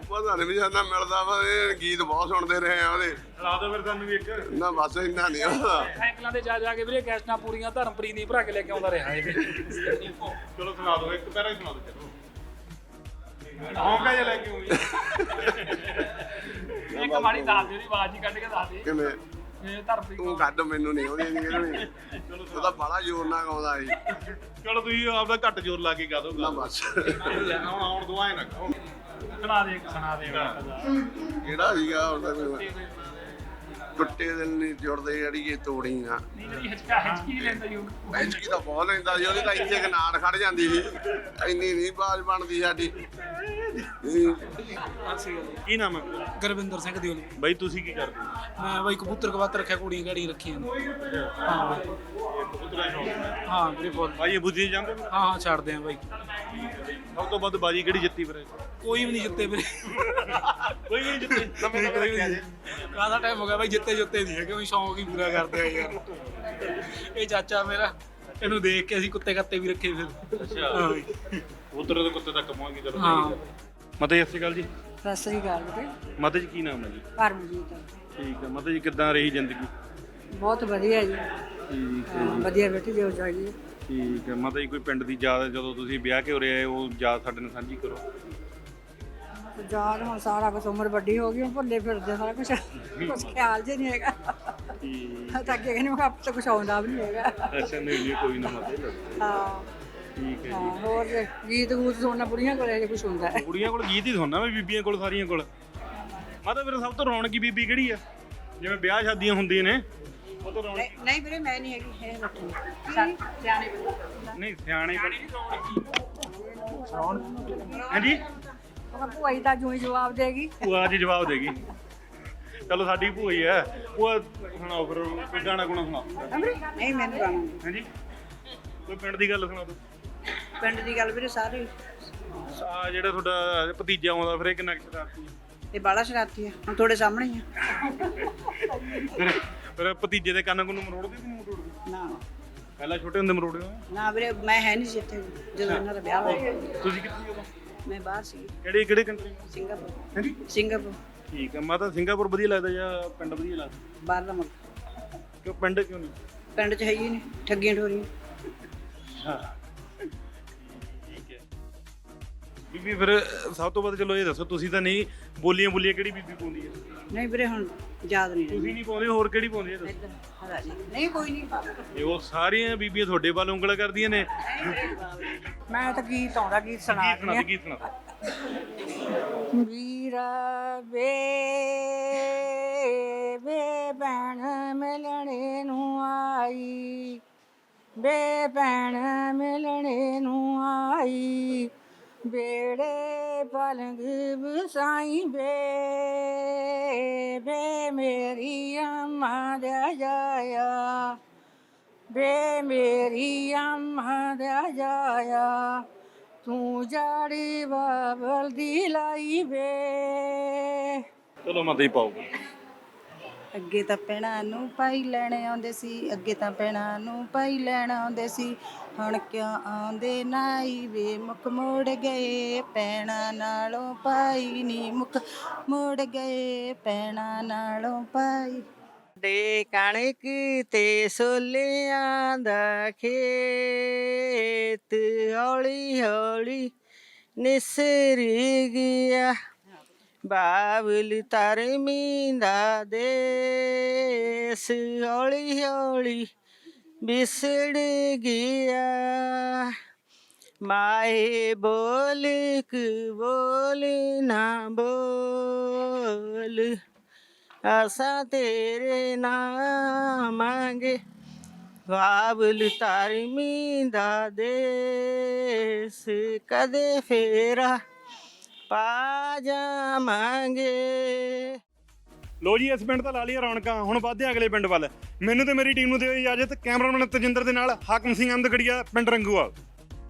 ਪਤਾ ਨਹੀਂ ਵੀ ਜਾਂਦਾ ਮਿਲਦਾ ਵਾ ਇਹ ਗੀਤ ਬਹੁਤ ਸੁਣਦੇ ਰਹੇ ਆ ਉਹਦੇ। ਸੁਣਾ ਦਿਓ ਫਿਰ ਸਾਨੂੰ ਵੀ ਇੱਕ। ਨਾ ਬਸ ਇੰਨਾ ਨਹੀਂ ਉਹਦਾ ਸਾਈਕਲਾਂ ਤੇ ਜਾ ਜਾ ਕੇ ਵੀਰੇ ਕੈਸਟਾਂ ਪੂਰੀਆਂ ਧਰਮਪ੍ਰੀਤ ਦੀ ਭਰਾ ਕੇ ਲੈ ਕੇ ਆਉਂਦਾ ਰਿਹਾ ਇਹ। ਚਲੋ ਸੁਣਾ ਦਿਓ ਇੱਕ ਪੈਰਾ ਹੀ ਸੁਣਾ ਦਿਓ ਚਲੋ। ਹੌਂਕਾ ਜਿਹਾ ਲੈ ਕੇ ਆਉਂਦੀ ਇੱਕ ਮਾੜੀ ਦੱਸ ਦੇ ਦੀ ਆਵਾਜ਼ ਹੀ ਕੱਢ ਕੇ ਦੱਸ ਦੇ ਕਿਵੇਂ? ਇਹ ਤੂੰ ਕੱਢ ਮੈਨੂੰ ਨਹੀਂ ਉਹਦੀ ਨਹੀਂ ਕਿਹੜੀ ਉਹਦਾ ਬੜਾ ਜ਼ੋਰ ਨਾਲ ਗਾਉਂਦਾ ਸੀ। ਚਲੋ ਤੁਸੀਂ ਆਪਦਾ ਘੱਟ ਜ਼ੋਰ ਲਾ ਕੇ ਗਾ ਦਿਓ ਨਾ ਬਸ। ਹੁਣ ਆਉਣ ਦੁਆਏ ਨਾ ਕਹੋ। ਸੁਣਾ ਦੇ ਸੁਣਾ ਦੇ ਕਿਹੜਾ ਸੀਗਾ ਉਹਦਾ ਕੋਈ ਟੁੱਟੇ ਦਿਲ ਨਹੀਂ ਜੁੜਦੇ ਅੜੀਏ ਤੋੜੀ ਨਾ ਨਹੀਂ ਜਿਹੜੀ ਹਿਚਕਾ ਹਿਚਕੀ ਲੈਂਦਾ ਯੂ ਐਚਕੀ ਤਾਂ ਬਹੁਤ ਲੈਂਦਾ ਸੀ ਉਹਦੀ ਤਾਂ ਇੱਥੇ ਇੱਕ ਨਾੜ ਖੜ ਜਾਂਦੀ ਸੀ। ਇੰਨੀ ਨਹੀਂ ਬਾਜ ਬਣਦੀ ਸਾਡੀ। ਕੀ ਨਾਮ ਹੈ? ਗੁਰਵਿੰਦਰ ਸਿੰਘ ਦਿਓਲ। ਬਾਈ ਤੁਸੀਂ ਕੀ ਕਰਦੇ? ਹੋ ਮੈਂ ਬਾਈ ਕਬੂਤਰ ਕਬਾਤਰ ਰੱਖਿਆ ਕੁੜੀਆਂ ਗਾੜੀਆਂ ਰੱਖੀਆਂ ਨੇ। ਹਾਂ। ਬਾਈ। ਹਾਂ। ਵੀਰੇ ਬਹੁਤ। ਬਾਈ ਇਹ ਬੁੱਝੀ ਜਾਂਦੇ ਹੋ? ਹਾਂ ਹਾਂ ਛੱਡਦੇ ਆ ਬਾਈ। ਸਭ ਤੋਂ ਵੱਧ ਬਾਜੀ ਕਿਹੜੀ ਜਿੱਤੀ ਫਿਰ ਕੋਈ ਵੀ ਨਹੀਂ ਜਿੱਤੇ ਵੀਰੇ। ਕੋਈ ਵੀ ਨਹੀਂ ਜਿੱਤੀ। ਨਵੇਂ ਨਵੇਂ ਜੀ ਕਾਹਦਾ ਟਾਈਮ ਹੋ ਗਿਆ ਬਾਈ ਜਿੱਤੇ ਜੁੱਤੇ ਨਹੀਂ ਹੈਗੇ ਉਹ ਸ਼ੌਂਕ ਹੀ ਪੂਰਾ ਕਰਦੇ ਆ ਯਾਰ। ਇਹ ਚਾਚਾ ਮੇਰਾ ਇਹਨੂੰ ਦੇਖ ਕੇ ਅਸੀਂ ਕੁੱਤੇ ਕੱਤੇ ਵੀ ਰੱਖੇ ਫਿਰ। ਅੱਛਾ। ਹਾਂ ਬਾਈ। ਉਧਰ ਦੇ ਕੁੱਤੇ ਤੱਕ ਪਹੁੰਚ ਗਏ ਚਲੋ। ਹਾਂ। ਮਤੇ ਸਤਿ ਸ਼੍ਰੀ ਅਕਾਲ ਜੀ। ਸਤਿ ਸ੍ਰੀ ਅਕਾਲ ਬੇਟੇ ਮਤੇ ਜੀ ਕੀ ਨਾਮ ਹੈ ਜੀ? ਪਰਮਜੀਤ। ਠੀਕ ਹੈ ਮਤੇ ਜੀ ਕਿੱਦਾਂ ਰਹੀ ਜ਼ਿੰਦਗੀ? ਬਹੁਤ ਵਧੀਆ ਜੀ। ਠੀਕ ਹੈ ਹਾਂ, ਵਧੀਆ ਬੇਟੇ ਜੋ ਚਾਹੀਏ ਠੀਕ ਹੈ ਮਤੇ ਜੀ ਕੋਈ ਪਿੰਡ ਦੀ ਯਾਦ ਜਦੋਂ ਤੁਸੀਂ ਵਿਆਹ ਕੇ ਉਰੇ ਆਏ ਉਹ ਯਾਦ ਸਾਡੇ ਨਾਲ ਸਾਂਝੀ ਕਰੋ। ਯਾਦ ਹੁਣ ਸਾਰਾ ਕੁਝ ਉਮਰ ਵੱਡੀ ਹੋ ਗਈ ਹੁਣ ਭੁੱਲੇ ਫਿਰਦੇ ਸਾਰਾ ਕੁਝ ਕੁਝ ਖਿਆਲ ਜੇ ਨਹੀਂ ਹੈਗਾ। ਠੀਕ। ਤਾਂ ਅੱਗੇ ਕਹਿੰਦੇ ਮੈਂ ਆਪ ਤਾਂ ਕੁਝ ਆਉਂਦਾ ਵੀ ਨਹੀਂ ਹੈਗਾ। ਅੱਛਾ ਨਹੀਂ ਜੀ ਕੋਈ ਨਾ ਮਤੇ ਹਾਂ। ਠੀਕ ਹੈ ਹਾਂ ਹੋਰ ਜੇ ਗੀਤ ਗੂਤ ਸੁਣਨਾ ਬੁੜੀਆਂ ਕੋਲੇ ਜੇ ਕੁਝ ਹੁੰਦਾ ਹੈ। ਕੁੜੀਆਂ ਕੋਲ ਗੀਤ ਹੀ ਸੁਣਨਾ ਮੈਂ ਬੀਬੀਆਂ ਕੋਲ ਸਾਰੀਆਂ ਕੋਲ। ਮਾਤਾ ਫਿਰ ਸਭ ਤੋਂ ਰੌਣਕੀ ਬੀਬੀ ਕਿਹੜੀ ਆ? ਜਿਵੇਂ ਵਿਆਹ ਸ਼ਾਦੀਆਂ ਹੁੰਦੀਆਂ ਨੇ ਉਹ ਤੋਂ ਰੌਣਕ ਨਹੀਂ ਵੀਰੇ ਮੈਂ ਨਹੀਂ ਹੈਗੀ ਇਹ ਬੱਠੀ ਸਿਆਣੇ ਨਹੀਂ ਸਿਆਣੇ ਹਾਂਜੀ? ਉਹ ਭੂਆ ਜੀ ਤਾਂ ਜੂੰ ਹੀ ਜਵਾਬ ਦੇਗੀ। ਭੂਆ ਜੀ ਜਵਾਬ ਦੇਗੀ। ਚਲੋ ਸਾਡੀ ਭੂਆ ਹੀ ਹੈ। ਉਹ ਸੁਣਾਓ ਫਿਰ ਕੋਈ ਗਾਣਾ ਗੁਣਾ ਸੁਣਾਓ। ਨਹੀਂ ਮੈਨੂੰ ਗਾਣਾ ਹਾਂਜੀ? ਕੋਈ ਪਿੰਡ ਦੀ ਗੱਲ ਸੁਣਾ ਦਿਓ ਪਿੰਡ ਦੀ ਗੱਲ ਵੀਰੇ ਸਾਰੇ। ਆ ਜਿਹੜਾ ਤੁਹਾਡਾ ਭਤੀਜਾ ਆਉਂਦਾ ਫਿਰ ਇਹ ਕਿੰਨਾ ਕੁ ਸ਼ਰਾਰਤੀ ਹੈ? ਇਹ ਬਾਲਾ ਸ਼ਰਾਰਤੀ ਆ ਹੁਣ ਤੁਹਾਡੇ ਸਾਹਮਣੇ ਹੀ ਆ। ਫਿਰ ਫਿਰ ਭਤੀਜੇ ਦੇ ਕੰਨ ਨੂੰ ਮਰੋੜਦੇ ਕਿ ਨਹੀਂ ਮਰੋੜਦੇ? ਨਾ। ਪਹਿਲਾਂ ਛੋਟੇ ਹੁੰਦੇ ਮਰੋੜੇ ਹੋ ਨਾ ਵੀਰੇ ਮੈਂ ਹੈ ਨਹੀਂ ਸੀ ਇੱਥੇ ਜਦੋਂ ਇਹਨਾਂ ਦਾ ਵਿਆਹ ਹੋਇਆ। ਤੁਸੀਂ ਕਿੱਥੇ ਹੋ ਮੈਂ ਬਾਹਰ ਸੀ ਕਿਹੜੀ ਕਿਹੜੇ ਕੰਟਰੀ ਸਿੰਗਾਪੁਰ। ਹਾਂਜੀ? ਸਿੰਗਾਪੁਰ। ਠੀਕ ਹੈ ਮਾਤਾ ਸਿੰਗਾਪੁਰ ਵਧੀਆ ਲੱਗਦਾ ਜਾਂ ਪਿੰਡ ਵਧੀਆ ਲੱਗਦਾ? ਬਾਹਰ ਦਾ ਮੁਲਕ। ਕਿਉਂ ਪਿੰਡ ਕਿਉਂ ਨਹੀਂ? ਪਿੰਡ 'ਚ ਹੈ ਹੀ ਨਹੀਂ ਠੱਗੀਆਂ ਠੋਰੀਆਂ। ਹੈ। ਬੀਬੀ ਫਿਰ ਸਭ ਤੋਂ ਵੱਧ ਚਲੋ ਇਹ ਦੱਸੋ ਤੁਸੀਂ ਤਾਂ ਨਹੀਂ ਬੋਲੀਆਂ ਬੋਲੀਆਂ ਕਿਹੜੀ ਬੀਬੀ ਪਾਉਂਦੀ ਹੈ ਨਹੀਂ ਵੀਰੇ ਹੁਣ ਯਾਦ ਨਹੀਂ ਤੁਸੀਂ ਨਹੀਂ ਪਾਉਂਦੇ ਹੋਰ ਕਿਹੜੀ ਪਾਉਂਦੀ ਹੈ ਦੱਸੋ? ਇੱਧਰ ਹਰਾ ਜੀ। ਨਹੀਂ ਕੋਈ ਨਹੀਂ ਇਹ ਉਹ ਸਾਰੀਆਂ ਬੀਬੀਆਂ ਤੁਹਾਡੇ ਵੱਲ ਉਂਗਲ ਕਰਦੀਆਂ ਨੇ। ਮੈਂ ਤਾਂ ਗੀਤ ਆਉਂਦਾ ਗੀਤ ਸੁਣਾ ਗੀਤ ਸੁਣਾ ਗੀਤ ਸੁਣਾ। ਵੀਰਾ ਵੇ ਵੇ ਭੈਣ ਮਿਲਣੇ ਨੂੰ ਆਈ। ਵੇ ਭੈਣ ਮਿਲਣੇ ਨੂੰ ਆਈ। ਬੇੜੇ ਪਲੰਗ ਵਸਾਈ ਵੇ ਵੇ ਮੇਰੀ ਅੰਮਾ ਦਾ ਜਾਇਆ ਵੇ ਮੇਰੀ ਅੰਮਾ ਦਾ ਜਾਇਆ ਤੂੰ ਜਾੜੀ ਬਾਬਲ ਦੀ ਲਾਈ ਵੇ ਚਲੋ ਮਾਤਾ ਹੀ ਪਾਓ ਅੱਗੇ ਤਾਂ ਪੈਣਾ ਨੂੰ ਪਾਈ ਲੈਣ ਆਉਂਦੇ ਸੀ ਅੱਗੇ ਤਾਂ ਪੈਣਾ ਨੂੰ ਪਾਈ ਲੈਣ ਆਉਂਦੇ ਸੀ। ਹੁਣ ਕਿਉਂ ਆਉਂਦੇ ਨਾਈ ਵੇ ਮੁੱਕ ਮੋੜ ਗਏ, ਪੈਣਾ ਨਾਲੋਂ ਪਾਈ ਨੀ ਮੁਖ ਮੋੜ ਗਏ, ਪੈਣਾ ਨਾਲੋਂ ਪਾਈ ਦੇ ਕਣਕ ਤੇ ਸੋਲਿਆਂ ਦਾ ਖੇਤ ਹੌਲੀ ਹੌਲੀ ਨਿਸਰ ਗਿਆ। ਬਾਬਲ ਤਰਮੀ ਦੇਸ ਹੌਲੀ ਹੌਲੀ ਵਿਸੜ ਗਿਆ ਮਾਏ ਬੋਲ ਕਿ ਬੋਲ ਨਾ ਬੋਲ ਆਸਾ ਤੇਰੇ ਨਾਮ ਮੰਗੇ ਬਾਬਲ ਤਰਮੀ ਦਾ ਦੇਸ ਕਦੇ ਫੇਰਾ ਪਾ ਜਾਵਾਂਗੇ ਲੋ ਜੀ, ਇਸ ਪਿੰਡ ਤਾਂ ਲਾ ਲਈਆਂ ਰੌਣਕਾਂ। ਹੁਣ ਵੱਧਦੇ ਹਾਂ ਅਗਲੇ ਪਿੰਡ ਵੱਲ। ਮੈਨੂੰ ਤੇ ਮੇਰੀ ਟੀਮ ਨੂੰ ਦਿਓ ਇਜਾਜ਼ਤ। ਕੈਮਰਾਮੈਨ ਤਜਿੰਦਰ ਦੇ ਨਾਲ ਹਾਕਮ ਸਿੰਘ ਅੰਦਗੜੀਆ ਪਿੰਡ ਰੰਗੂਵਾਲ।